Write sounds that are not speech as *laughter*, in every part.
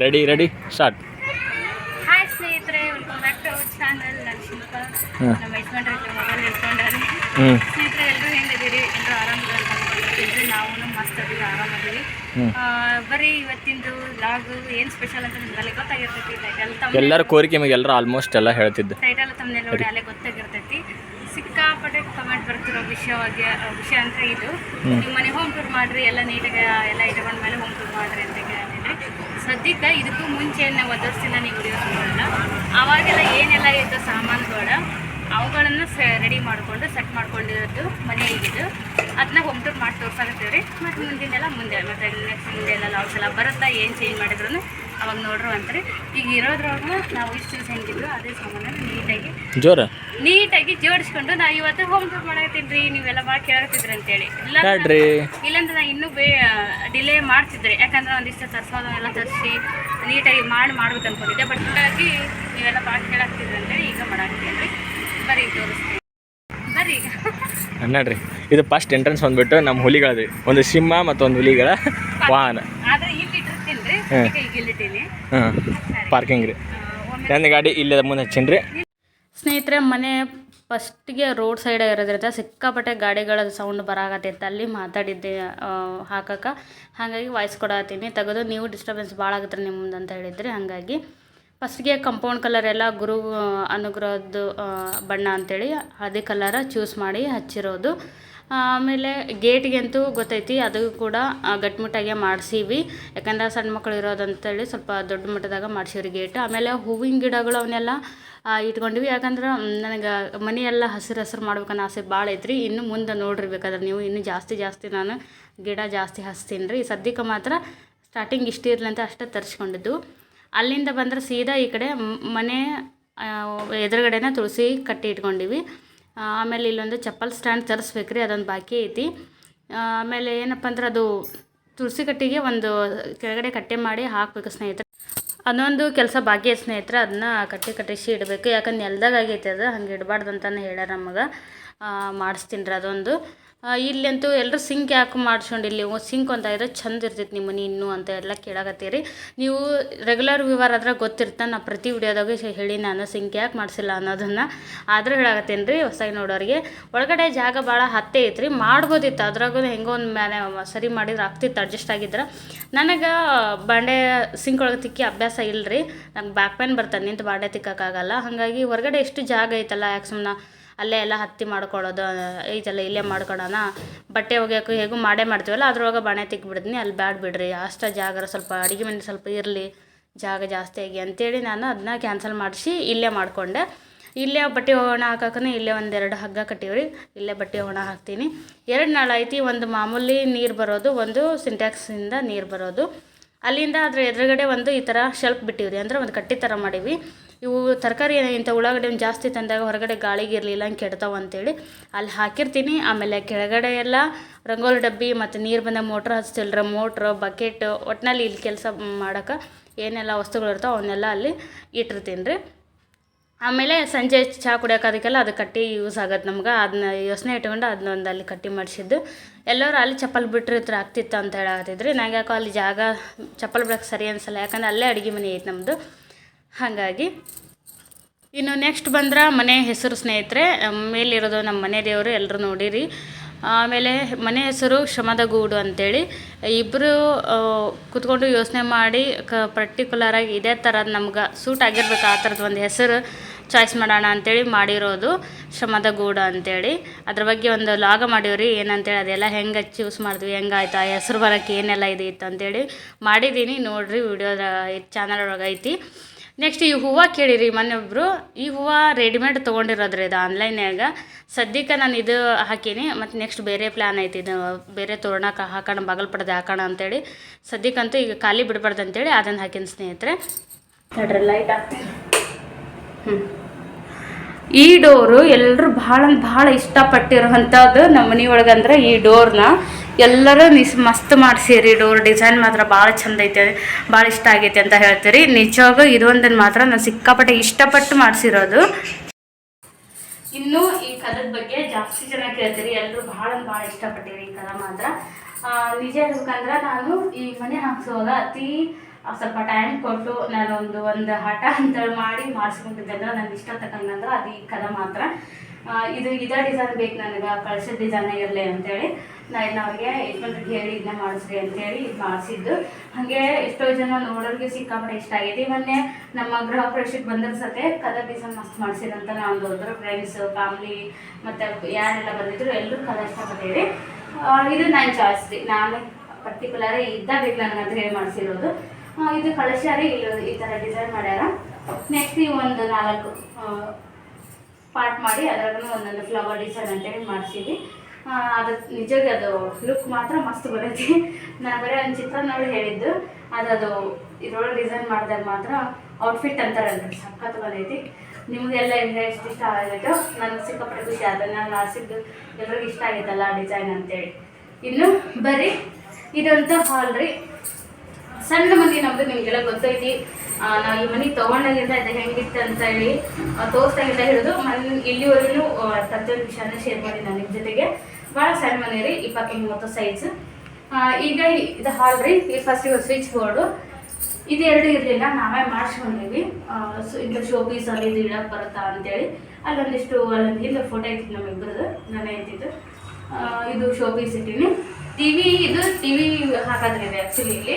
Ready ready start hi ಸ್ನೇಹಿತರೆ welcome back to our channel ನಾನು ಶಿಲ್ಪ. ಹ್ಮ್. ನಮ್ಮ ಯಜಮಾನ್ರ ಮೊಬೈಲ್ ಹ್ಞೂ ಸ್ನೇಹಿತರೆ ಎಲ್ಲರೂ ಹೆಂಗಿದ್ದೀರಿ? ಎಲ್ಲರೂ ಆರಾಮಿದ್ದಾರೆ ಅನ್ಕೊಂಡಿದ್ದೀವಿ ನಾವು ಮಸ್ತ್ ಅದೀವಿ ಆರಾಮದೀವಿ. ಹ್ಮ್. ಆ, ಬರೀ ಇವತ್ತಿಂದು ಲಾಗು ಏನ್ ಸ್ಪೆಷಲ್ ಅಂತ ನಿಮ್ಗೆಲ್ಲ ಗೊತ್ತಾಗಿರ್ತೈತಿ ಟೈಟಲ್ ತಮ್ಮ ಎಲ್ಲರ ಕೋರಿಕೆ ಮೇಲೆ ಎಲ್ಲರೂ ಆಲ್ಮೋಸ್ಟ್ ಎಲ್ಲ ಹೇಳ್ತಿದ್ದು. ಟೈಟಲ್ ತಮ್ಮನೆಲ್ಲ ನೋಡಿ ಅಲ್ಲೇ ಗೊತ್ತಾಗಿರ್ತೈತಿ. ಸಿಕ್ಕಾಪಟ್ಟೆ ಕಮೆಂಟ್ ಬರ್ತಿರೋ ವಿಷಯವಾಗಿ ವಿಷಯ ಅಂದ್ರೆ ಇದು. ನಿಮ್ಮ ಮನೆ ಹೋಮ್ ಟೂರ್ ಮಾಡ್ರಿ ಎಲ್ಲ ನೀಟಾಗಿ ಎಲ್ಲ ಇಟ್ಕೊಂಡ ಮೇಲೆ ಹೋಮ್ ಟೂರ್ ಮಾಡ್ರಿ ಅಂತ ಕೇಳ್ತಿದ್ರಿ ಸದ್ಯಕ್ಕೆ ಇದಕ್ಕೂ ಮುಂಚೆ ನಾವು ಒಂದು ವರ್ಷದಿಂದ ನೀವು ವಿಡಿಯೋಸ್ ನೋಡಲ್ಲ. ಅವಾಗೆಲ್ಲ ಏನೆಲ್ಲ ಇತ್ತು ಸಾಮಾನುಗಳ, ಅವುಗಳನ್ನು ಸ ರೆಡಿ ಮಾಡಿಕೊಂಡು ಸೆಟ್ ಮಾಡ್ಕೊಂಡಿರೋದು ಮನೆ ಇದ್ದಿದ್ದು ಅದನ್ನ ಹೋಮ್ ಟೂರ್ ಮಾಡಿ ತೋರ್ಸಾಕತ್ತೀವಿ ರೀ ಮತ್ತು ಮುಂದಿನೆಲ್ಲ ಮುಂದೆ, ಮತ್ತು ನೆಕ್ಸ್ಟ್ ಮುಂದೆ ಎಲ್ಲ ಲಾಸ್ ಎಲ್ಲ ಬರುತ್ತಾ, ಏನು ಚೇಂಜ್ ಮಾಡಿದ್ರು ಅವಾಗ ನೋಡ್ರು ಅಂತಾರೆ ಈಗ ಇರೋದ್ರೊಳಗ ನಾವು ಇಷ್ಟು ದಿವಸ ಹೆಂಗಿದ್ರು ಅದೇ ಸಾಮಾನು ನೀಟಾಗಿ ಜೋರ? ನೀಟಾಗಿ ಜೋಡಿಸ್ಕೊಂಡು ನಾ ಇವತ್ತು ಹೋಮ್ ಟೂರ್ ಮಾಡಕತ್ತೀನಿ ರೀ ನೀವೆಲ್ಲ ಭಾಳ ಕೇಳಕತ್ತಿದ್ರಿ ಅಂತೇಳಿ ಇಲ್ಲ ಇಲ್ಲಾಂದ್ರೆ ನಾ ಇನ್ನೂ ಬೇ ಡಿಲೇ ಮಾಡ್ತಿದ್ರೆ ಯಾಕಂದ್ರೆ ಒಂದಿಷ್ಟು ತರ್ಸೋದನ್ನೆಲ್ಲ ತರಿಸಿ ನೀಟಾಗಿ ಮಾಡಿ ಮಾಡ್ಬೇಕು ಅನ್ಕೊಂಡಿದ್ದೆ. ಬಟ್ ಹಾಗಾಗಿ ನೀವೆಲ್ಲ ಭಾಳ ಕೇಳಾಕ್ತಿದ್ರಿ ಅಂತೇಳಿ ಈಗ ಮಾಡಾಕ್ತೀನಿ ರೀ. ಬರ್ರಿ ತೋರಿಸ್ತೀನಿ. ಬರೀ ಈಗ. ನೋಡ್ರಿ ಇದು ಫಸ್ಟ್ ಎಂಟ್ರೆನ್ಸ್ ಬಂದ್ಬಿಟ್ಟು ನಮ್ಮ ಹುಲಿಗಳದ್ರಿ. ಒಂದು ಸಿಂಹ ಮತ್ತೊಂದು ಹುಲಿಗಳ ವಾಹನ. ಆದ್ರೆ ಹಾಂ. ಪಾರ್ಕಿಂಗ್ ರೀ ನನ್ನ ಗಾಡಿ ಇಲ್ಲೇ ಮುಂದೆ ಹಚ್ಚಿನ್ರಿ. ರೀ ಸ್ನೇಹಿತರೆ ಮನೆ ಫಸ್ಟಿಗೆ ರೋಡ್ ಸೈಡ್ ಇರೋದ್ರಿಂದ ಸಿಕ್ಕಾಪಟ್ಟೆ ಗಾಡಿಗಳ ಸೌಂಡ್ ಬರಾಕತ್ತೈತೆ. ಅಲ್ಲಿ ಮಾತಾಡಿದ್ದೆ ಹಾಕಕ್ಕೆ. ಹಾಗಾಗಿ ವಾಯ್ಸ್ ಕೊಡತ್ತೀನಿ ತೆಗೆದು ನೀವು ಡಿಸ್ಟರ್ಬೆನ್ಸ್ ಭಾಳ ಆಗುತ್ತೆ ನಿಮ್ಮ ಮುಂದೆ ಅಂತ ಹೇಳಿದ್ರಿ. ಹಾಗಾಗಿ ಫಸ್ಟ್ಗೆ ಕಂಪೌಂಡ್ ಕಲರ್ ಎಲ್ಲ ಗುರು ಅನುಗ್ರಹದ್ದು ಬಣ್ಣ ಅಂತೇಳಿ ಅದೇ ಕಲರ ಚೂಸ್ ಮಾಡಿ ಹಚ್ಚಿರೋದು. ಆಮೇಲೆ ಗೇಟಿಗಂತೂ ಗೊತ್ತೈತಿ, ಅದು ಕೂಡ ಗಟ್ಟಿಮುಟ್ಟಾಗೆ ಮಾಡಿಸೀವಿ. ಯಾಕಂದ್ರೆ ಸಣ್ಣ ಮಕ್ಕಳು ಇರೋದಂತೇಳಿ ಸ್ವಲ್ಪ ದೊಡ್ಡ ಮಟ್ಟದಾಗ ಮಾಡ್ಸೀವ್ರಿ ಗೇಟ್. ಆಮೇಲೆ ಹೂವಿನ ಗಿಡಗಳು ಅವನ್ನೆಲ್ಲ ಇಟ್ಕೊಂಡ್ವಿ. ಯಾಕಂದ್ರೆ ನನಗೆ ಮನೆಯೆಲ್ಲ ಹಸಿರು ಹಸಿರು ಮಾಡ್ಬೇಕನ್ನೋ ಆಸೆ ಭಾಳ ಐತ್ರಿ. ಇನ್ನು ಮುಂದೆ ನೋಡ್ರಿ ಬೇಕಾದ್ರೆ ನೀವು, ಇನ್ನೂ ಜಾಸ್ತಿ ಜಾಸ್ತಿ ನಾನು ಗಿಡ ಜಾಸ್ತಿ ಹಚ್ತೀನಿ ರೀ ಸದ್ಯಕ್ಕೆ ಮಾತ್ರ ಸ್ಟಾರ್ಟಿಂಗ್ ಇಷ್ಟು ಇರಲಿ ಅಂತ ಅಷ್ಟೇ ತರಿಸ್ಕೊಂಡಿದ್ದು. ಅಲ್ಲಿಂದ ಬಂದ್ರೆ ಸೀದಾ ಈ ಕಡೆ ಮನೆ ಎದುರುಗಡೆನೇ ತುಳಸಿ ಕಟ್ಟಿ ಇಟ್ಕೊಂಡಿವಿ. ಆಮೇಲೆ ಇಲ್ಲೊಂದು ಚಪ್ಪಲ್ ಸ್ಟ್ಯಾಂಡ್ ತರಿಸ್ಬೇಕ್ರಿ, ಅದೊಂದು ಬಾಕಿ ಐತಿ. ಆಮೇಲೆ ಏನಪ್ಪ ಅಂದ್ರೆ ಅದು ತುಳಸಿ ಕಟ್ಟಿಗೆ ಒಂದು ಕೆಳಗಡೆ ಕಟ್ಟೆ ಮಾಡಿ ಹಾಕ್ಬೇಕು ಸ್ನೇಹಿತರೆ. ಅದೊಂದು ಕೆಲಸ ಬಾಕಿ ಐತೆ ಸ್ನೇಹಿತರೆ ಅದನ್ನ ಕಟ್ಟಿ ಕಟ್ಟಿಸಿ ಇಡಬೇಕು. ಯಾಕಂದ್ರೆ ನೆಲದಾಗ ಆಗೈತೆ ಅದು, ಹಂಗೆ ಇಡಬಾರ್ದು ಅಂತಲೇ ಹೇಳ್ಯಾರ ನಮಗೆ. ಮಾಡಿಸ್ತೀನಿ ರೀ ಅದೊಂದು. ಇಲ್ಲಂತೂ ಎಲ್ಲರೂ ಸಿಂಕ್ ಯಾಕೆ ಮಾಡ್ಸ್ಕೊಂಡು ಇಲ್ಲಿ? ಸಿಂಕ್ ಅಂತ ಇದ್ರೆ ಚಂದ ಇರ್ತೈತೆ ನಿಮ್ಮ ಮನೆ ಇನ್ನೂ ಅಂತ ಎಲ್ಲ ಕೇಳಾಕತ್ತೀರಿ. ನೀವು ರೆಗ್ಯುಲರ್ ವ್ಯೂವರ್ ಆದ್ರೆ ಗೊತ್ತಿರ್ತಾನೆ ನಾ ಪ್ರತಿ ವಿಡಿಯೋದಾಗ ಹೇಳಿ ನಾನು ಸಿಂಕ್ ಯಾಕೆ ಮಾಡಿಸಿಲ್ಲ ಅನ್ನೋದನ್ನು. ಆದರೂ ಹೇಳಾಕತ್ತೀನಿ ರೀ ಹೊಸಾಗಿ ನೋಡೋರಿಗೆ. ಒಳಗಡೆ ಜಾಗ ಭಾಳ ಹತ್ತೆ ಐತ್ರಿ. ಮಾಡ್ಬೋದಿತ್ತು. ಅದ್ರಾಗೂ ಹೆಂಗೋ ಒಂದು ಮ್ಯಾನೆ ಸರಿ ಮಾಡಿದ್ರೆ ಆಗ್ತಿತ್ತು ಅಡ್ಜಸ್ಟ್ ಆಗಿದ್ರೆ. ನನಗೆ ಬಾಂಡೆ ಸಿಂಕ್ ಒಳಗೆ ತಿಕ್ಕಿ ಅಭ್ಯಾಸ ಇಲ್ಲರಿ ನಂಗೆ ಬ್ಯಾಕ್ ಪೇನ್ ಬರ್ತದೆ ನಿಂತು ಬಾಂಡೆ ತಿಕ್ಕೋಕ್ಕಾಗಲ್ಲ ಹಾಗಾಗಿ ಹೊರಗಡೆ ಎಷ್ಟು ಜಾಗ ಐತಲ್ಲ ಯಾಕೆ ಸುಮ್ಮನೆ ಅಲ್ಲೇ ಎಲ್ಲ ಹತ್ತಿ ಮಾಡ್ಕೊಳ್ಳೋದು ಐತಲ್ಲ ಇಲ್ಲೇ ಮಾಡ್ಕೊಳ್ಳೋಣ ಬಟ್ಟೆ ಒಗೆಯೋಕ್ಕೂ ಹೇಗೂ ಮಾಡೇ ಮಾಡ್ತೀವಲ್ಲ, ಅದ್ರೊಳಗೆ ಬಾಣೆ ತಿಕ್ಬಿಡ್ತೀನಿ, ಅಲ್ಲಿ ಬ್ಯಾಡ ಬಿಡ್ರಿ, ಅಷ್ಟು ಜಾಗರ ಸ್ವಲ್ಪ ಅಡುಗೆ ಮನೆ ಸ್ವಲ್ಪ ಇರಲಿ, ಜಾಗ ಜಾಸ್ತಿ ಆಗಿ ಅಂತೇಳಿ ನಾನು ಅದನ್ನ ಕ್ಯಾನ್ಸಲ್ ಮಾಡಿಸಿ ಇಲ್ಲೇ ಮಾಡಿಕೊಂಡೆ. ಇಲ್ಲೇ ಬಟ್ಟೆ ಒಣ ಹಾಕಕ್ಕೂ ಇಲ್ಲೇ ಒಂದೆರಡು ಹಗ್ಗ ಕಟ್ಟಿವ್ರಿ, ಇಲ್ಲೇ ಬಟ್ಟೆ ಒಣ ಹಾಕ್ತೀನಿ. ಎರಡು ನಾಳ ಐತಿ, ಒಂದು ಮಾಮೂಲಿ ನೀರು ಬರೋದು, ಒಂದು ಸಿಂಟ್ಯಾಕ್ಸಿಂದ ನೀರು ಬರೋದು. ಅಲ್ಲಿಂದ ಅದರ ಎದುರುಗಡೆ ಒಂದು ಈ ಥರ ಶೆಲ್ಫ್ ಬಿಟ್ಟಿವ್ರಿ, ಅಂದ್ರೆ ಒಂದು ಕಟ್ಟಿ ಥರ ಮಾಡೀವಿ. ಇವು ತರಕಾರಿ ಇಂಥ ಉಳ್ಳಾಗಡ್ಡೆ ಜಾಸ್ತಿ ತಂದಾಗ ಹೊರಗಡೆ ಗಾಳಿಗೆ ಇರಲಿಲ್ಲ ಹಂಗೆ ಕೆಡ್ತಾವೆ ಅಂತೇಳಿ ಅಲ್ಲಿ ಹಾಕಿರ್ತೀನಿ. ಆಮೇಲೆ ಕೆಳಗಡೆ ಎಲ್ಲ ರಂಗೋಲಿ ಡಬ್ಬಿ ಮತ್ತು ನೀರು ಬಂದ ಮೋಟ್ರ್ ಹಚ್ತಿಲ್ರ ಮೋಟ್ರ್, ಬಕೆಟ್ ಒಟ್ಟಿನಲ್ಲಿ ಇಲ್ಲಿ ಕೆಲಸ ಮಾಡೋಕೆ ಏನೆಲ್ಲ ವಸ್ತುಗಳು ಇರ್ತಾವೆ ಅವನ್ನೆಲ್ಲ ಅಲ್ಲಿ ಇಟ್ಟಿರ್ತೀನಿ ರೀ ಆಮೇಲೆ ಸಂಜೆ ಚಹಾ ಕುಡಿಯೋಕೆ ಅದಕ್ಕೆಲ್ಲ ಅದು ಕಟ್ಟಿ ಯೂಸ್ ಆಗತ್ತೆ ನಮ್ಗೆ. ಅದನ್ನ ಯೋಚನೆ ಇಟ್ಕೊಂಡು ಅದನ್ನ ಒಂದು ಅಲ್ಲಿ ಕಟ್ಟಿ ಮಾಡಿಸಿದ್ದು. ಎಲ್ಲರೂ ಅಲ್ಲಿ ಚಪ್ಪಲ್ ಬಿಟ್ಟಿರ್ತಾರೆ ಆಗ್ತಿತ್ತು ಅಂತ ಹೇಳಾಕತ್ತಿದ್ರಿ. ನಂಗೆ ಯಾಕೋ ಅಲ್ಲಿ ಜಾಗ ಚಪ್ಪಲ್ ಬಿಡೋಕೆ ಸರಿ ಅನ್ಸಲ್ಲ. ಯಾಕಂದ್ರೆ ಅಲ್ಲೇ ಅಡುಗೆ ಮನೆ ಐತೆ ನಮ್ಮದು ಹಾಗಾಗಿ ಇನ್ನು ನೆಕ್ಸ್ಟ್ ಬಂದ್ರೆ ಮನೆ ಹೆಸರು ಸ್ನೇಹಿತರೆ ಮೇಲಿರೋದು ನಮ್ಮ ಮನೆ ದೇವರು ಎಲ್ಲರೂ ನೋಡಿರಿ. ಆಮೇಲೆ ಮನೆ ಹೆಸರು ಶ್ರಮದ ಗೂಡು ಅಂತೇಳಿ. ಇಬ್ಬರು ಕುತ್ಕೊಂಡು ಯೋಚನೆ ಮಾಡಿ ಕ ಪರ್ಟಿಕ್ಯುಲರಾಗಿ ಇದೇ ಥರದ್ದು ನಮ್ಗೆ ಸೂಟ್ ಆಗಿರ್ಬೇಕು ಆ ಥರದ್ದು ಒಂದು ಹೆಸರು ಚಾಯ್ಸ್ ಮಾಡೋಣ ಅಂತೇಳಿ ಮಾಡಿರೋದು ಶ್ರಮದ ಗೂಡು ಅಂತೇಳಿ. ಅದ್ರ ಬಗ್ಗೆ ಒಂದು ಲಾಗ ಮಾಡೀವ್ರಿ, ಏನಂತೇಳಿ ಅದೆಲ್ಲ ಹೆಂಗೆ ಚೂಸ್ ಮಾಡಿದ್ವಿ ಹೆಂಗಾಯ್ತು ಆ ಹೆಸರು ಬರೋಕ್ಕೆ ಏನೆಲ್ಲ ಇದೆ ಇತ್ತು ಅಂತೇಳಿ ಮಾಡಿದ್ದೀನಿ ನೋಡಿರಿ, ವಿಡಿಯೋದ ಚಾನಲ್ ಒಳಗೈತಿ ನೆಕ್ಸ್ಟ್ ಈ ಹೂವು ಕೇಳಿರಿ ಮನೆಯೊಬ್ಬರು ಈ ಹೂವು ರೆಡಿಮೇಡ್ ತೊಗೊಂಡಿರೋದ್ರಿ ಇದು ಆನ್ಲೈನ್ಯಾಗ ಸದ್ಯಕ್ಕೆ ನಾನು ಇದು ಹಾಕೀನಿ. ಮತ್ತು ನೆಕ್ಸ್ಟ್ ಬೇರೆ ಪ್ಲ್ಯಾನ್ ಐತಿ. ಇದು ಬೇರೆ ತೋರಣಕ್ಕೆ ಹಾಕೋಣ, ಬಾಗಲ್ ಪಡ್ದೆ ಹಾಕೋಣ ಅಂತೇಳಿ. ಸದ್ಯಕ್ಕಂತೂ ಈಗ ಖಾಲಿ ಬಿಡಬಾರ್ದು ಅಂತೇಳಿ ಅದನ್ನು ಹಾಕಿನ ಸ್ನೇಹಿತರೆ. ನೋಡ್ರಿ ಲೈಟ್ ಹ್ಞೂ ಈ ಡೋರು ಎಲ್ಲರೂ ಭಾಳ ಭಾಳ ಇಷ್ಟಪಟ್ಟಿರುವಂಥದ್ದು ನಮ್ಮ ಮನೆ ಅಂದ್ರೆ ಈ ಡೋರ್ನ ಎಲ್ಲರೂ ನಿಸ್ ಮಸ್ತ್ ಮಾಡಿಸಿರಿ ಡೋರ್ ಡಿಸೈನ್ ಮಾತ್ರ ಭಾಳ ಚಂದ ಐತೆ, ಭಾಳ ಇಷ್ಟ ಆಗೈತೆ ಅಂತ ಹೇಳ್ತೀರಿ. ನಿಜವಾಗೂ ಇದೊಂದನ್ನು ಮಾತ್ರ ನಾನು ಸಿಕ್ಕಾಪಟ್ಟೆ ಇಷ್ಟಪಟ್ಟು ಮಾಡಿಸಿರೋದು. ಇನ್ನು ಈ ಕಲದ ಬಗ್ಗೆ ಜಾಸ್ತಿ ಜನ ಕೇಳ್ತೀರಿ ಎಲ್ಲರೂ ಭಾಳ ಭಾಳ ಇಷ್ಟಪಟ್ಟಿರಿ ಈ ಕಲ ಮಾತ್ರ. ನಿಜ ಹೇಳ್ಬೇಕಂದ್ರೆ ನಾನು ಈ ಮನೆ ಹಾಕ್ಸುವಾಗ ಅತಿ ಸ್ವಲ್ಪ ಟೈಮ್ ಕೊಟ್ಟು ನಾನು ಒಂದು ಒಂದು ಹಠ ಅಂತೇಳಿ ಮಾಡಿ ಮಾಡಿಸ್ಕೊಂಡಿದ್ದೆ ಅಂದ್ರೆ ನನಗೆ ಇಷ್ಟ ತಕ್ಕಂಗಂದ್ರೆ ಅದು ಈ ಕದ ಮಾತ್ರ. ಇದು ಇದೇ ಡಿಸೈನ್ ಬೇಕು ನನಗೆ ಕಳ್ಸಿದ ಡಿಸೈನ್ ಇರಲಿ ಅಂತೇಳಿ. ನಾನು ಅವ್ರಿಗೆ ಯಜಮಾನ್ರಿಗೆ ಹೇಳಿ ಇದನ್ನ ಮಾಡಿಸ್ರಿ ಅಂತೇಳಿ ಇದು ಮಾಡಿಸಿದ್ದು. ಹಾಗೆ ಎಷ್ಟೋ ಜನ ನೋಡೋರಿಗೆ ಸಿಕ್ಕಾಪಟ್ಟೆ ಇಷ್ಟ ಆಗೈತಿ. ಮೊನ್ನೆ ನಮ್ಮ ಗೃಹ ಪ್ರವೇಶಕ್ಕೆ ಬಂದಿರೋ ಸತೆ ಕಲರ್ ಡಿಸೈನ್ ಮಸ್ತ್ ಮಾಡಿಸಿರಂತ ನಾವು ಹೋದ್ರು ಫ್ರೆಂಡ್ಸ್ ಫ್ಯಾಮ್ಲಿ ಮತ್ತು ಯಾರೆಲ್ಲ ಬಂದಿದ್ರು ಎಲ್ಲರೂ ಕಲರ್ ಇಷ್ಟಪಟ್ಟಿರಿ ಇದು ನನ್ನ ಚಾಯ್ಸ್ ರೀ. ನಾನು ಪರ್ಟಿಕ್ಯುಲರ್ ಇದ್ದ ಬೇಕು ನನಗೆ ಅಂತ ಹೇಳಿ ಮಾಡಿಸಿರೋದು. ಇದು ಕಳಶಾರಿ ಇಲ್ಲ ಈ ಥರ ಡಿಸೈನ್ ಮಾಡ್ಯಾರ. ನೆಕ್ಸ್ಟ್ ಈ ಒಂದು ನಾಲ್ಕು ಪಾರ್ಟ್ ಮಾಡಿ ಅದರಾಗೂ ಒಂದೊಂದು ಫ್ಲವರ್ ಡಿಸೈನ್ ಅಂತೇಳಿ ಮಾಡಿಸಿದ್ವಿ. ಅದು ನಿಜಕ್ಕೆ ಅದು ಲುಕ್ ಮಾತ್ರ ಮಸ್ತ್ ಬರುತ್ತೆ. ನಾನು ಬರೀ ಒಂದು ಚಿತ್ರ ನೋಡಿ ಹೇಳಿದ್ದು. ಅದು ಅದು ಇದ್ರೊಳಗೆ ಡಿಸೈನ್ ಮಾಡಿದಾಗ ಮಾತ್ರ ಔಟ್ಫಿಟ್ ಅಂತಾರಲ್ರಿ, ಸಖತ್ ಬಂದೈತಿ ನಿಮಗೆಲ್ಲ ಎಷ್ಟು ಇಷ್ಟ ಆಗಿತ್ತು ನನಗೆ ಸಿಕ್ಕಾಪಟ್ಟೆ ಖುಷಿ ಆದ ನಾನು ಮಾಡಿಸಿದ್ದು ಎಲ್ರಿಗೂ ಇಷ್ಟ ಆಗೈತಲ್ಲ ಡಿಸೈನ್ ಅಂತೇಳಿ. ಇನ್ನು ಬರೀ ಇದಂತ ಹಾಲ್ ರೀ. ಸಣ್ಣ ಮಂದಿ ನಮ್ದು ನಿಮಗೆಲ್ಲ ಗೊತ್ತೈತಿ. ನಾವು ಈ ಮನೆಗೆ ತೊಗೊಂಡಾಗಿಂದ ಇದು ಹೆಂಗಿತ್ತು ಅಂತೇಳಿ ತೋರ್ಸ್ದಾಗಿಂದ ಹಿಡಿದು ಮನೆ, ಇಲ್ಲಿವರೆಗೂ ಪ್ರತಿಯೊಂದು ವಿಷಯನ ಶೇರ್ ಮಾಡಿ ನಾನು ನಿಮ್ಮ ಜೊತೆಗೆ. ಭಾಳ ಸಣ್ಣ ಮನೆ ರೀ ಇಪ್ಪತ್ತು ಮೂವತ್ತು ಸೈಜ್ ಈಗ ಇದು ಹಾಲ್ ರೀ. ಈ ಫಸ್ಟ್ ಇವಾಗ ಸ್ವಿಚ್ ಬೋರ್ಡು ಇದು ಎರಡು ಇರಲಿಲ್ಲ, ನಾವೇ ಮಾಡಿಸ್ಕೊಂಡಿವಿ. ಸೊ ಇದು ಶೋ ಪೀಸ್ ಅಲ್ಲಿ ಇದು ಇಡಕ್ಕೆ ಬರುತ್ತಾ ಅಂತೇಳಿ. ಅಲ್ಲೊಂದಿಷ್ಟು ಅಲ್ಲೊಂದು ಹಿಂದೆ ಫೋಟೋ ಇತ್ತು ನಮ್ಮ ಇಬ್ಬರದು ನಾನು ಹೇಳ್ತಿದ್ದು ಇದು ಶೋ ಪೀಸ್ ಇಟ್ಟೀನಿ. ಟಿ ವಿ ಇದು ಟಿ ವಿ ಹಾಕೋದ್ರಿದೆ ಆ್ಯಕ್ಚುಲಿ ಇಲ್ಲಿ.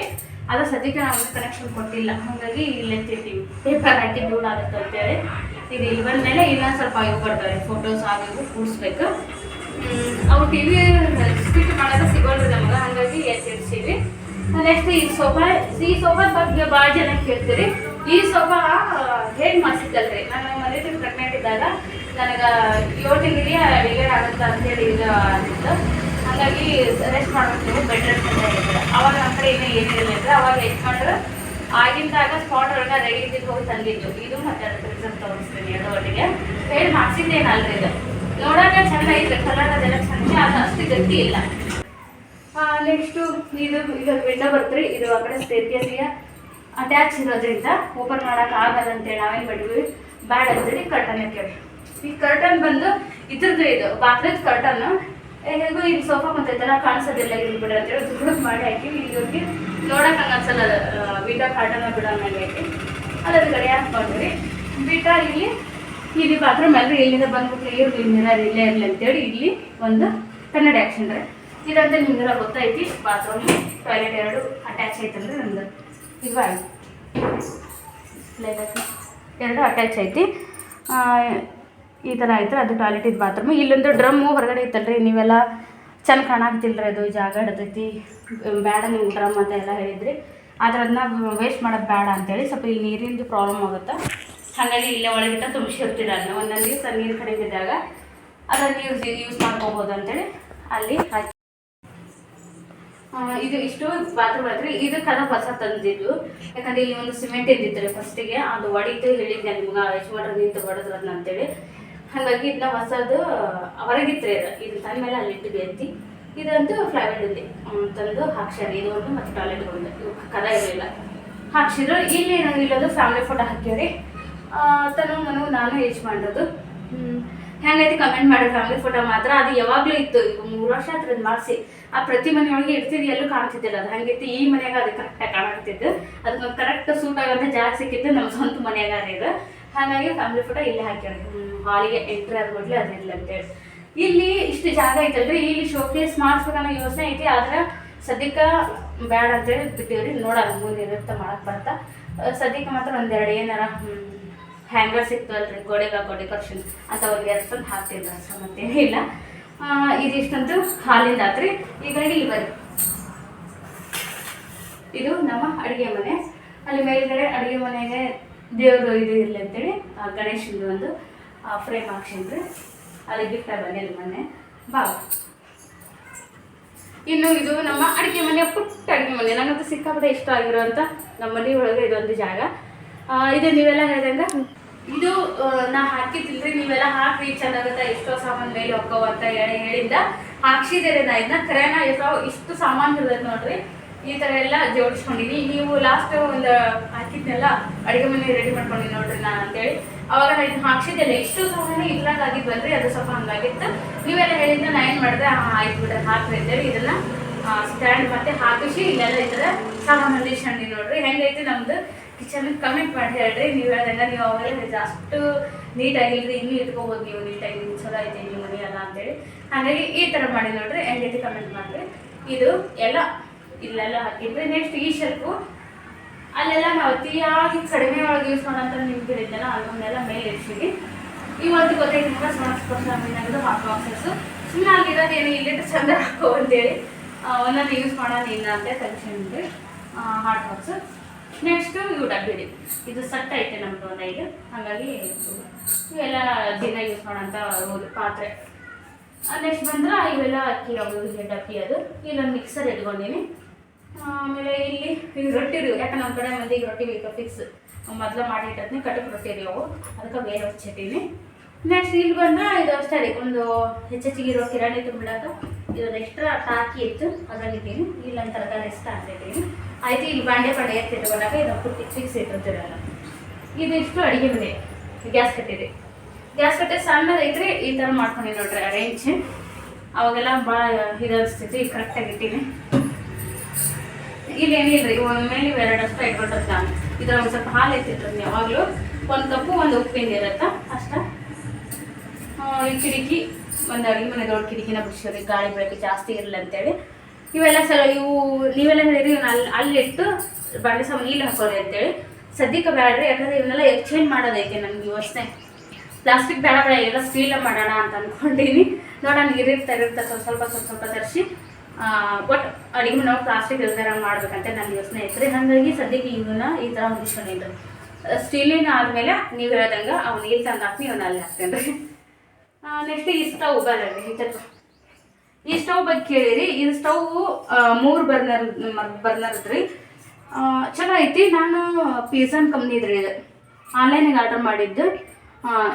ಅದು ಸದ್ಯಕ್ಕೆ ನಾವು ಕನೆಕ್ಷನ್ ಕೊಟ್ಟಿಲ್ಲ. ಹಾಗಾಗಿ ಇಲ್ಲೇ ತಿಂತೀವಿ ಪೇಪರ್ ಹಾಕಿ ಧೂಳು ಆಗುತ್ತೆ ಅಂತೇಳಿ. ಇದು ಇಲ್ಲಿ ಬಂದಮೇಲೆ ಇನ್ನೊಂದು ಸ್ವಲ್ಪ ಇವು ಬರ್ತಾರೆ. ಫೋಟೋಸ್ ಆಗಿವು ಕೂಡಿಸ್ಬೇಕು. ಅವು ಟಿ ವಿ ಸ್ಪೀಟ್ ಮಾಡೋದು ಸಿಗೋಲ್ರಿ ನಮ್ಗೆ, ಹಾಗಾಗಿ ಎತ್ತಿಡ್ಸೀವಿ ನೆಕ್ಸ್ಟ್ ಈ ಸೋಫಾ ಈ ಸೋಫಾ ಬಗ್ಗೆ ಭಾಳ ಜನ ಕೇಳ್ತೀರಿ. ಈ ಸೋಫಾ ಹೇಗೆ ಮಾಡಿಸಿದ್ದಲ್ರಿ ನಾನು ಮನೆ ಪ್ರೆಗ್ನೆಂಟ್ ಇದ್ದಾಗ ನನಗೆ ಏಳು ತಿಂಗಳಿಗೆ ಡೆಲಿವರಿ ಆಗುತ್ತೆ ಅಂತೇಳಿ ಇದು ಆಗಿತ್ತು. ಹಾಗಾಗಿ ರೆಸ್ಟ್ ಮಾಡ್ಬೇಕು ಬೆಡ್ ರೆಸ್ಟ್ ಅಂತ ಹೇಳ್ತಾರೆ ಅವಾಗ ನಮ್ಮ ಕಡೆ ಏನೂ ಏನಿರಲಿಲ್ಲ ಅವಾಗ ಯಜಮಾನ್ರು ಆಗಿಂದಾಗ ಸ್ಪಾಟ್ ಒಳಗೆ ರೆಡಿ ಇದ್ದಿದ್ದು ಹೋಗಿ ತಂದಿದ್ದು. ಇದು ಮತ್ತೆ ರಿಸಲ್ಟ್ ತೋರಿಸ್ತೀನಿ ಎರಡು ಒಟ್ಟಿಗೆ ಹೇಳಿ ಮಾಡಿಸಿದ್ದೇನಲ್ರಿ ಇದು? ನೋಡೋಕೆ ಚಂದ ಐತೆ ಕಲರ್ ಅದೆಲ್ಲ ಚಂದ, ಅದು ಅಷ್ಟು ಗಟ್ಟಿ ಇಲ್ಲ. ನೆಕ್ಸ್ಟು ಇದು ಈಗ ವಿಂಡೋ ಬರ್ತೀರಿ, ಇದು ಆ ಕಡೆ ಸ್ಟೇರ್ಕೇಸಿಗೆ ಅಟ್ಯಾಚ್ ಇರೋದ್ರಿಂದ ಓಪನ್ ಮಾಡೋಕೆ ಆಗಲ್ಲ ಅಂತೇಳಿ ನಾವೇನು ಮಾಡಿದ್ವಿ? ಬ್ಯಾಡ್ ಅಂತೇಳಿ ಕರ್ಟನ್ ಹಾಕೇವಿ ಈ ಕರ್ಟನ್ ಬಂದು ಇದ್ರದ್ದು ಇದು ಬಾತ್ರೂಮ್ ಕರ್ಟನ್ ಹೇಗೂ ಈಗ ಸೋಫಾ ಕುಂತೈತಲ್ಲ, ಕಾಣಿಸೋದಿಲ್ಲ ಇಲ್ಲಿ ಬಿಡ ಅಂತೇಳಿ ದುಡ್ಡು ಮಾಡಿ ಹಾಕಿ, ಇಲ್ಲಿ ನೋಡಕ್ಕೆ ಹಂಗೆ ಅನ್ಸಲ್ಲ ವಿಂಡೋ ಬಿಡೋ ಮೇಲೆ ಹಾಕಿ. ಅದ್ರ ಕಡೆ ಹಾಕೊಂಡ್ರಿ ಬಿಟ್ಟ ಇಲ್ಲಿ ಇಲ್ಲಿ ಬಾತ್ರೂಮ್ ಎಲ್ಲರೂ ಇಲ್ಲಿಂದ ಬಂದ್ಬಿಟ್ಟು ಇವ್ರು ಮಿರರ್ ಇಲ್ಲೇ ಇರಲಿ ಅಂತೇಳಿ ಇಲ್ಲಿ ಒಂದು ಕನ್ನಡ ಆಕ್ಷನ್ ರೀ. ಇದಂತ ನಿಮ್ಗೆಲ್ಲ ಗೊತ್ತೈತಿ ಬಾತ್ರೂಮ್ ಟಾಯ್ಲೆಟ್ ಎರಡು ಅಟ್ಯಾಚ್ ಐತಂದ್ರೆ ನಮ್ದು. ಇದು ಆಯ್ತು ಎರಡು ಅಟ್ಯಾಚ್ ಐತಿ. ಈ ಥರ ಐತೆ ಅದು ಟಾಯ್ಲೆಟ್ ಇದು ಬಾತ್ರೂಮ್ ಇಲ್ಲೊಂದು ಡ್ರಮ್ಮು ಹೊರಗಡೆ ಐತಲ್ರಿ, ನೀವೆಲ್ಲ ಚೆಂದ ಕಾಣಾಕ್ತಿಲ್ರಿ ಅದು, ಜಾಗ ಹಿಡ್ತೈತಿ ಬೇಡ ನಿಮ್ಗೆ ಡ್ರಮ್ ಅಂತ ಎಲ್ಲ ಹೇಳಿದ್ರಿ. ಆದ್ರೆ ಅದನ್ನ ವೇಸ್ಟ್ ಮಾಡೋದು ಬೇಡ ಅಂತೇಳಿ ಸ್ವಲ್ಪ ಇಲ್ಲಿ ನೀರಿಂದು ಪ್ರಾಬ್ಲಮ್ ಆಗುತ್ತೆ? ಹಾಗಾಗಿ ಇಲ್ಲೇ ಒಳಗಿಟ್ಟ ತುಂಬಿಸಿರ್ತೀರ ಅದನ್ನ ಒಂದೊಂದು ದಿವಸ ನೀರು ಕಡಿಮೆ ಇದ್ದಾಗ ಅದನ್ನು ಯೂಸ್ ಯೂಸ್ ಮಾಡ್ಕೋಬೋದು ಅಂತೇಳಿ ಅಲ್ಲಿ ಹಾಕಿ. ಇದು ಇಷ್ಟು ಬಾತ್ರೂಮ್ ಐತ್ರಿ ಇದು ಕದ ಹೊಸ ತಂದಿದ್ದು. ಯಾಕಂದ್ರೆ ಇಲ್ಲಿ ಒಂದು ಸಿಮೆಂಟ್ ಇದ್ದಿತ್ತು ಫಸ್ಟಿಗೆ ಅದು ಒಡಿತು ಹೇಳಿದ್ದೆ ನಿಮ್ಗೆ ಯಜಮಾನ್ರು ನಿಂತು ಹೊಡೆದ್ರ ಅಂತೇಳಿ. ಹಾಗಾಗಿ ಇದನ್ನ ಹೊಸದು ಹೊರಗಿತ್ರಿ ಅದು ಇದು. ತನ್ನ ಮೇಲೆ ಅಲ್ಲಿ ಇಟ್ಟಿದ್ವಿ ಎತ್ತಿ ಇದಂತೂ ಫ್ಲೈವುಡ್ ಇದೆ ತಂದು ಹಾಕ್ಸ್ಯಾರ. ಇದು ಒಂದು ಮತ್ತೆ ಟಾಯ್ಲೆಟ್ ಒಂದು ಕದ ಇರಲಿಲ್ಲ. ಹಾಕ್ಸಿದ್ರು. ಇಲ್ಲಿ ಏನಾದ್ರು ಇಲ್ಲೊಂದು ಫ್ಯಾಮಿಲಿ ಫೋಟೋ ಹಾಕ್ಯಾರಿ ತನು ಮನು, ನಾನು ಏಜ್ ಮಾಡೋದು ಹೆಂಗೈತಿ ಕಮೆಂಟ್ ಮಾಡಿ ಫ್ಯಾಮಿಲಿ ಫೋಟೋ ಮಾತ್ರ. ಅದು ಯಾವಾಗಲೂ ಇತ್ತು. ಈಗ ಮೂರು ವರ್ಷ ಹತ್ರ ಮಾಡಿಸಿ. ಆ ಪ್ರತಿ ಮನೆಯೊಳಗೆ ಇಡ್ತಿದ್ದು ಎಲ್ಲೂ ಕಾಣ್ತಿದ್ದಿಲ್ಲ ಅದು. ಹಂಗಿತ್ತು ಈ ಮನೆಯಾಗ ಅದು ಕರೆಕ್ಟಾಗಿ ಕಾಣಾಕ್ತಿದ್ದು ಅದಕ್ಕೊಂದು ಕರೆಕ್ಟ್ ಸೂಟ್ ಆಗೋಂಥ ಜಾಗ ಸಿಕ್ಕಿದ್ದು ನಮ್ಮ ಸ್ವಂತ ಮನೆಯಾಗ ಇದು. ಹಾಗಾಗಿ ಫ್ಯಾಮಿಲಿ ಫೋಟೋ ಇಲ್ಲೇ ಹಾಕ್ಯಾರ ಹಾಲಿಗೆ ಎಂಟ್ರಿ ಕೂಡಲೇ ಅದು ಇಲ್ಲ ಅಂತೇಳಿ ಇಲ್ಲಿ ಇಷ್ಟು ಜಾಗ ಐತಲ್ರಿ. ಇಲ್ಲಿ ಶೋಕೇಸ್ ಮಾಡಿಸ್ಬೇಕನ್ನೋ ಯೋಚನೆ ಐತಿ. ಆದ್ರೆ ಸದ್ಯಕ್ಕೆ ಬೇಡ ಅಂತೇಳಿ ಬಿಟ್ಟಿವ್ರಿ. ನೋಡೋಣ ಮುಂದೆ ಇರುತ್ತೆ ಮಾಡಕ್ಕೆ ಬರ್ತಾ. ಸದ್ಯಕ್ಕೆ ಮಾತ್ರ ಒಂದೆರಡು ಏನಾರ ಹ್ಯಾಂಗರ್ ಸಿಕ್ತಲ್ರಿ ಗೋಡೆಗೆ ಗೋಡೆ ಡೆಕೋರೇಷನ್ ಅಂತ ಅವ್ರಿಗೆ ಎರಡು ತಂದು ಮತ್ತೇನೂ ಇಲ್ಲ. ಇದಿಷ್ಟಂತೂ ಹಾಲಿಂದ ಈಗ ಇಲ್ಲಿ ಬರ್ರಿ. ಇದು ನಮ್ಮ ಅಡುಗೆ ಮನೆ. ಅಲ್ಲಿ ಮೇಲ್ಗಡೆ ಅಡುಗೆ ಮನೆಗೆ ದೇವ್ರದ್ದು ಇದು ಇರಲಿ ಅಂತೇಳಿ, ಆ, ಗಣೇಶಂದು ಒಂದು ಫ್ರೇಮ್ ಹಾಕ್ಸಿನ್ರಿ ಅಲ್ಲಿ ಗಿಫ್ಟ್ ಬಂದಿಲ್ಲ ಮೊನ್ನೆ. ಬಾ. ಇನ್ನು ಇದು ನಮ್ಮ ಅಡುಗೆ ಮನೆ, ಪುಟ್ಟ ಅಡುಗೆ ಮನೆ. ನನಗಂತೂ ಸಿಕ್ಕಾಪಟ್ಟೆ ಇಷ್ಟ ಆಗಿರೋಂಥ ನಮ್ಮ ಮನೆ ಒಳಗೆ ಇದೊಂದು ಜಾಗ. ಇದು, ನೀವೆಲ್ಲ ಹೇಳ್ದಂಗೆ? ಇದು ನಾ ಹಾಕಿದ್ರಿ ನೀವೆಲ್ಲ ಹಾಕ್ರಿ, ಚೆನ್ನಾಗತ್ತ, ಎಷ್ಟೋ ಸಾಮಾನು ಮೇಲೆ ಹೋಕ್ಕವ ಅಂತ ಹೇಳಿ ಹೇಳಿಂದ ಹಾಕ್ಸಿದ್ದೀರಿ ನಾ ಇದನ್ನ ಕರೆನ ಎಷ್ಟೋ, ಇಷ್ಟು ಸಾಮಾನು ಇರ್ತದೆ ನೋಡ್ರಿ. ಈ ಥರ ಎಲ್ಲ ಜೋಡಿಸ್ಕೊಂಡಿನಿ ನೀವು ಲಾಸ್ಟ್ ಒಂದು ಹಾಕಿದ್ನೆಲ್ಲ, ಅಡುಗೆ ಮನೆ ರೆಡಿ ಮಾಡ್ಕೊಂಡಿನಿ ನೋಡ್ರಿ ನಾನು ಅಂತೇಳಿ. ಅವಾಗ ನಾ ಇದನ್ನ ಹಾಕ್ಸಿದ್ದೆಲ್ಲ ಇಷ್ಟು ಸಾಮಾನು ಇದ್ರಾಗ ಆಗಿದ್ವಲ್ರಿ ಅದು ಸ್ವಲ್ಪ ಹಂಗಾಗಿತ್ತು. ನೀವೆಲ್ಲ ಹೇಳಿದ್ನ ನಾ ಏನು ಮಾಡಿದೆ ಆಯ್ತು ಬಿಡ, ಹಾಕ್ರಿ ಅಂತೇಳಿ ಇದನ್ನ ಸ್ಟ್ಯಾಂಡ್ ಮತ್ತೆ ಹಾಕಿಸಿ, ಇಲ್ಲೆಲ್ಲ ಈ ಸಾಮಾನು ಹೊಂದಿಸ್ಕೊಂಡಿ ನೋಡ್ರಿ. ಹೆಂಗೈತಿ ನಮ್ದು? ಕಿಚನ್ ಕಮೆಂಟ್ ಮಾಡಿ ಹೇಳ್ರಿ. ನೀವು ಹೇಳ್ದಂಗ ನೀವು ಅವಾಗೆಲ್ಲ ಅಷ್ಟು ನೀಟಾಗಿಲ್ರಿ ಇನ್ನೂ ಇಟ್ಕೋಬೋದು ನೀವು ನೀಟಾಗಿ ಚಲೋ ಐತೆ ನೀವು ಮನೆ ಅಲ್ಲ ಅಂತೇಳಿ. ಹಾಗಾಗಿ ಈ ಥರ ಮಾಡಿ ನೋಡ್ರಿ. ಹೆಂಗೈತಿ ಕಮೆಂಟ್ ಮಾಡಿರಿ. ಇದು ಎಲ್ಲ ಇಲ್ಲೆಲ್ಲ ಹಾಕಿದ್ರೆ ನೆಕ್ಸ್ಟ್ ಈ ಶೆಲ್ಫು ಅಲ್ಲೆಲ್ಲ ನಾವು ಅತಿಯಾಗಿ ಕಡಿಮೆ ಒಳಗೆ ಯೂಸ್ ಮಾಡೋಂಥ ನಿಮ್ಗೆ ಹೇಳಿದ್ದೆಲ್ಲ ಅದನ್ನೆಲ್ಲ ಮೇಲೆ ಈ ಇವತ್ತು ಗೊತ್ತೈತಿ ನಿಮ್ಗೆ ಸ್ಮಾರ್ಟ್ ಸ್ಪೋರ್ಟ್ಸ್ ನಮ್ಮಿನಾಗದು ಹಾಟ್ ಬಾಕ್ಸಸ್ಸು ಸುಮ್ಮನೆ ಆಗಿರೋದು ಏನು ಇಲ್ಲಿಟ್ಟು ಚಂದ ಹಾಕೋ ಅಂತೇಳಿ. ಒಂದೊಂದು ಯೂಸ್ ಮಾಡೋದು ಇಲ್ಲ ಅಂತ ತೆಗ್ಸಿದ್ರಿ ಹಾಟ್ ಬಾಕ್ಸ್ ನೆಕ್ಸ್ಟು ಇವು ಡಬ್ಬಿಡಿ ಇದು ಸಟ್ ಐತೆ ನಮ್ಮದು ಒಂದು ಐದು. ಹಾಗಾಗಿ ಇವೆಲ್ಲ ದಿನ ಯೂಸ್ ಮಾಡೋಂಥ ಒಂದು ಪಾತ್ರೆ. ನೆಕ್ಸ್ಟ್ ಬಂದ್ರೆ ಇವೆಲ್ಲ ಅಕ್ಕಿ ಅವು ಡಬ್ಬಿ ಅದು. ಇಲ್ಲೊಂದು ಮಿಕ್ಸರ್ ಇಟ್ಕೊಂಡಿನಿ ಆಮೇಲೆ ಇಲ್ಲಿ ಈಗ ರೊಟ್ಟಿ ರೀ ಯಾಕೆ ನಮ್ಮ ಕಡೆ ಮಂದಿಗೆ ರೊಟ್ಟಿ ಬೇಕು ಫಿಕ್ಸ್ ಮೊದಲು ಮಾಡಿಟ್ಟದ್ನೇ ಕಟಕ್ ರೊಟ್ಟಿ ರೀ ಅವು ಅದಕ್ಕೆ ಬೇರೆ ಹಚ್ಚಿಟ್ಟಿನಿ ನೆಕ್ಸ್ಟ್ ಇಲ್ಲಿ ಬಂದ್ರೆ ಇದು ಅಷ್ಟೇ ರೀ. ಒಂದು ಹೆಚ್ಚೆಚ್ಚಿಗೆ ಇರೋ ಕಿರಾಣಿ ತುಂಬಿಡಕ್ಕೆ ಇದೊಂದು ಎಕ್ಸ್ಟ್ರಾ ಟಾಕಿ ಇತ್ತು. ಅದರಲ್ಲಿದ್ದೀನಿ ಇಲ್ಲ ತರಕಾರಿ ಇಷ್ಟ ಅಂತಿದ್ದೀನಿ ಆಯ್ತು, ಇಲ್ಲಿ ಬಾಂಡೆ ಬಾಂಡೆ ಎತ್ತಿಟ್ಕೊಂಡಾಗ ಇದು ಪುಟ್ಟಿ ಫಿಕ್ಸ್ ಇಟ್ಟಿರ್ತೀರಲ್ಲ. ಇದಿಷ್ಟು ಅಡುಗೆ ಮನೆ. ಗ್ಯಾಸ್ ಕಟ್ಟಿದೆ ಗ್ಯಾಸ್ ಕಟ್ಟೆ ಸಣ್ಣದೈತ್ರಿ ಈ ಥರ ಮಾಡ್ಕೊಂಡು ನೋಡ್ರಿ ಅರೇಂಜ್ ಅವಾಗೆಲ್ಲ ಭಾಳ ಇದು ಅನಿಸ್ತೈತಿ ಕರೆಕ್ಟಾಗಿ ಇಟ್ಟಿನಿ. ಒಮ್ಮೆ ನೀವು ಎರಡು ಅಷ್ಟ ಇಟ್ಕೊಂಡಿರ್ತ ಇದ್ರ ಒಂದು ಸ್ವಲ್ಪ ಹಾಲು ಎತ್ತಿಟ್ರಿ ಯಾವಾಗಲೂ. ಒಂದು ಕಪ್ಪು, ಒಂದು ಉಪ್ಪಿನ ಇರುತ್ತಾ? ಅಷ್ಟ? ಈ ಕಿಟಕಿ. ಒಂದು ಅಡುಗೆ ಮನೆ ದೊಡ್ಡ ಕಿಟಕಿನ ಬಿಡಿಸೋದು, ಗಾಳಿ ಬೆಳಕು ಜಾಸ್ತಿ ಇರಲಿ ಅಂತೇಳಿ. ಇವೆಲ್ಲ ಸಲ ಇವು ನೀವೆಲ್ಲ ಹೇಳಿರಿ ಇವ್ನ ಅಲ್ಲಿ ಅಲ್ಲಿಟ್ಟು ಬಂಡೆ ಸಮ ಇಲ್ಲಿ ಹಾಕೋರಿ ಅಂತೇಳಿ. ಸದ್ಯಕ್ಕೆ ಬೇಡ್ರಿ ಯಾಕಂದ್ರೆ ಇವನ್ನೆಲ್ಲ ಎಕ್ಸ್ಚೇಂಜ್ ಮಾಡೋದೈತೆ ನಮ್ಗೆ ಯೋಚನೆ ಪ್ಲಾಸ್ಟಿಕ್ ಬೇಡ ಬೇಡ ಎಲ್ಲ ಸ್ಟೀಲ ಮಾಡೋಣ ಅಂತ ಅಂದ್ಕೊಂಡಿನಿ ನೋಡೋಣ ಇರಿರ್ತಾ ಇರುತ್ತೆ ಸ್ವಲ್ಪ ಸ್ವಲ್ಪ ಸ್ವಲ್ಪ ಸ್ವಲ್ಪ ತರಿಸಿ. ಬಟ್ ಅಡಿಗೆ ನಾವು ಪ್ಲಾಸ್ಟಿಕ್ ಇಲ್ದಾರ ಮಾಡ್ಬೇಕಂತ ನನ್ನ ಯೋಚನೆ ಐತ್ರಿ ಹಾಗಾಗಿ ಸದ್ಯಕ್ಕೆ ಇವನ್ನ ಈ ಥರ ಮುಗಿಸ್ಕೊಂಡಿದ್ದು. ಸ್ಟೀಲಿನ ಆದಮೇಲೆ ನೀವು ಹೇಳ್ದಂಗೆ ಅವ್ನು ನೀರು ತಂದು ಹಾಕಿ ಇವನ್ನ ಅಲ್ಲಿ ಹಾಕ್ತೇನೆ ರೀ ನೆಕ್ಸ್ಟ್ ಈ ಸ್ಟವ್ ಬರಲಿ ಈ ಸ್ಟವ್ ಬಗ್ಗೆ ಕೇಳಿರಿ, ಇದು ಸ್ಟವ್ ಮೂರು ಬರ್ನರ್ ಬರ್ನರ್ ಇದ್ರಿ ಚಲೋ ಐತಿ ನಾನು ಪಿಝನ್ ಕಂಪ್ನಿ ಇದ್ರಿ ಇದು. ಆನ್ಲೈನಿಗೆ ಆರ್ಡರ್ ಮಾಡಿದ್ದು.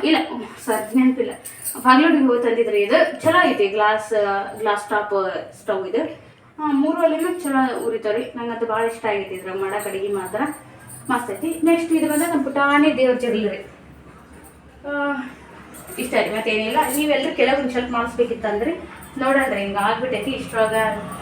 ಇಲ್ಲ, ಸರ್, ನೆನಪಿಲ್ಲ. ಬಾಗ್ಲೋಡಿಗೆ ಹೋಗಿ ತಂದಿದ್ರಿ ಇದು. ಚಲೋ ಗ್ಲಾಸ್ ಗ್ಲಾಸ್ ಟಾಪ್ ಸ್ಟವ್ ಇದು. ಮೂರು ಒಲೆನೂ ಚಲೋ ಉರಿತಾವ್ರಿ. ನಂಗೆ ಅದು ಭಾಳ ಇಷ್ಟ ಆಗೈತಿ ಇದ್ರ ಮಾಡಕ್ಕೆ ಅಡುಗೆ ಮಾತ್ರ. ಮಸ್ತ್ ಐತಿ. ನೆಕ್ಸ್ಟ್ ಇದು ಬಂದ್ರೆ ನಮ್ಮ ಪುಟಾಣಿ ದೇವ್ರ ಜಗಲಿ ರೀ. ಇಷ್ಟ ರೀ ಮತ್ತೇನಿಲ್ಲ. ನೀವೆಲ್ಲರೂ ಕೆಲವೊಂದು ಸ್ವಲ್ಪ ಮಾಡಿಸ್ಬೇಕಿತ್ತಂದ್ರೆ ನೋಡೋಣ ರೀ, ಹಿಂಗೆ ಆಗ್ಬಿಟ್ಟೈತಿ ಇಷ್ಟರಾಗ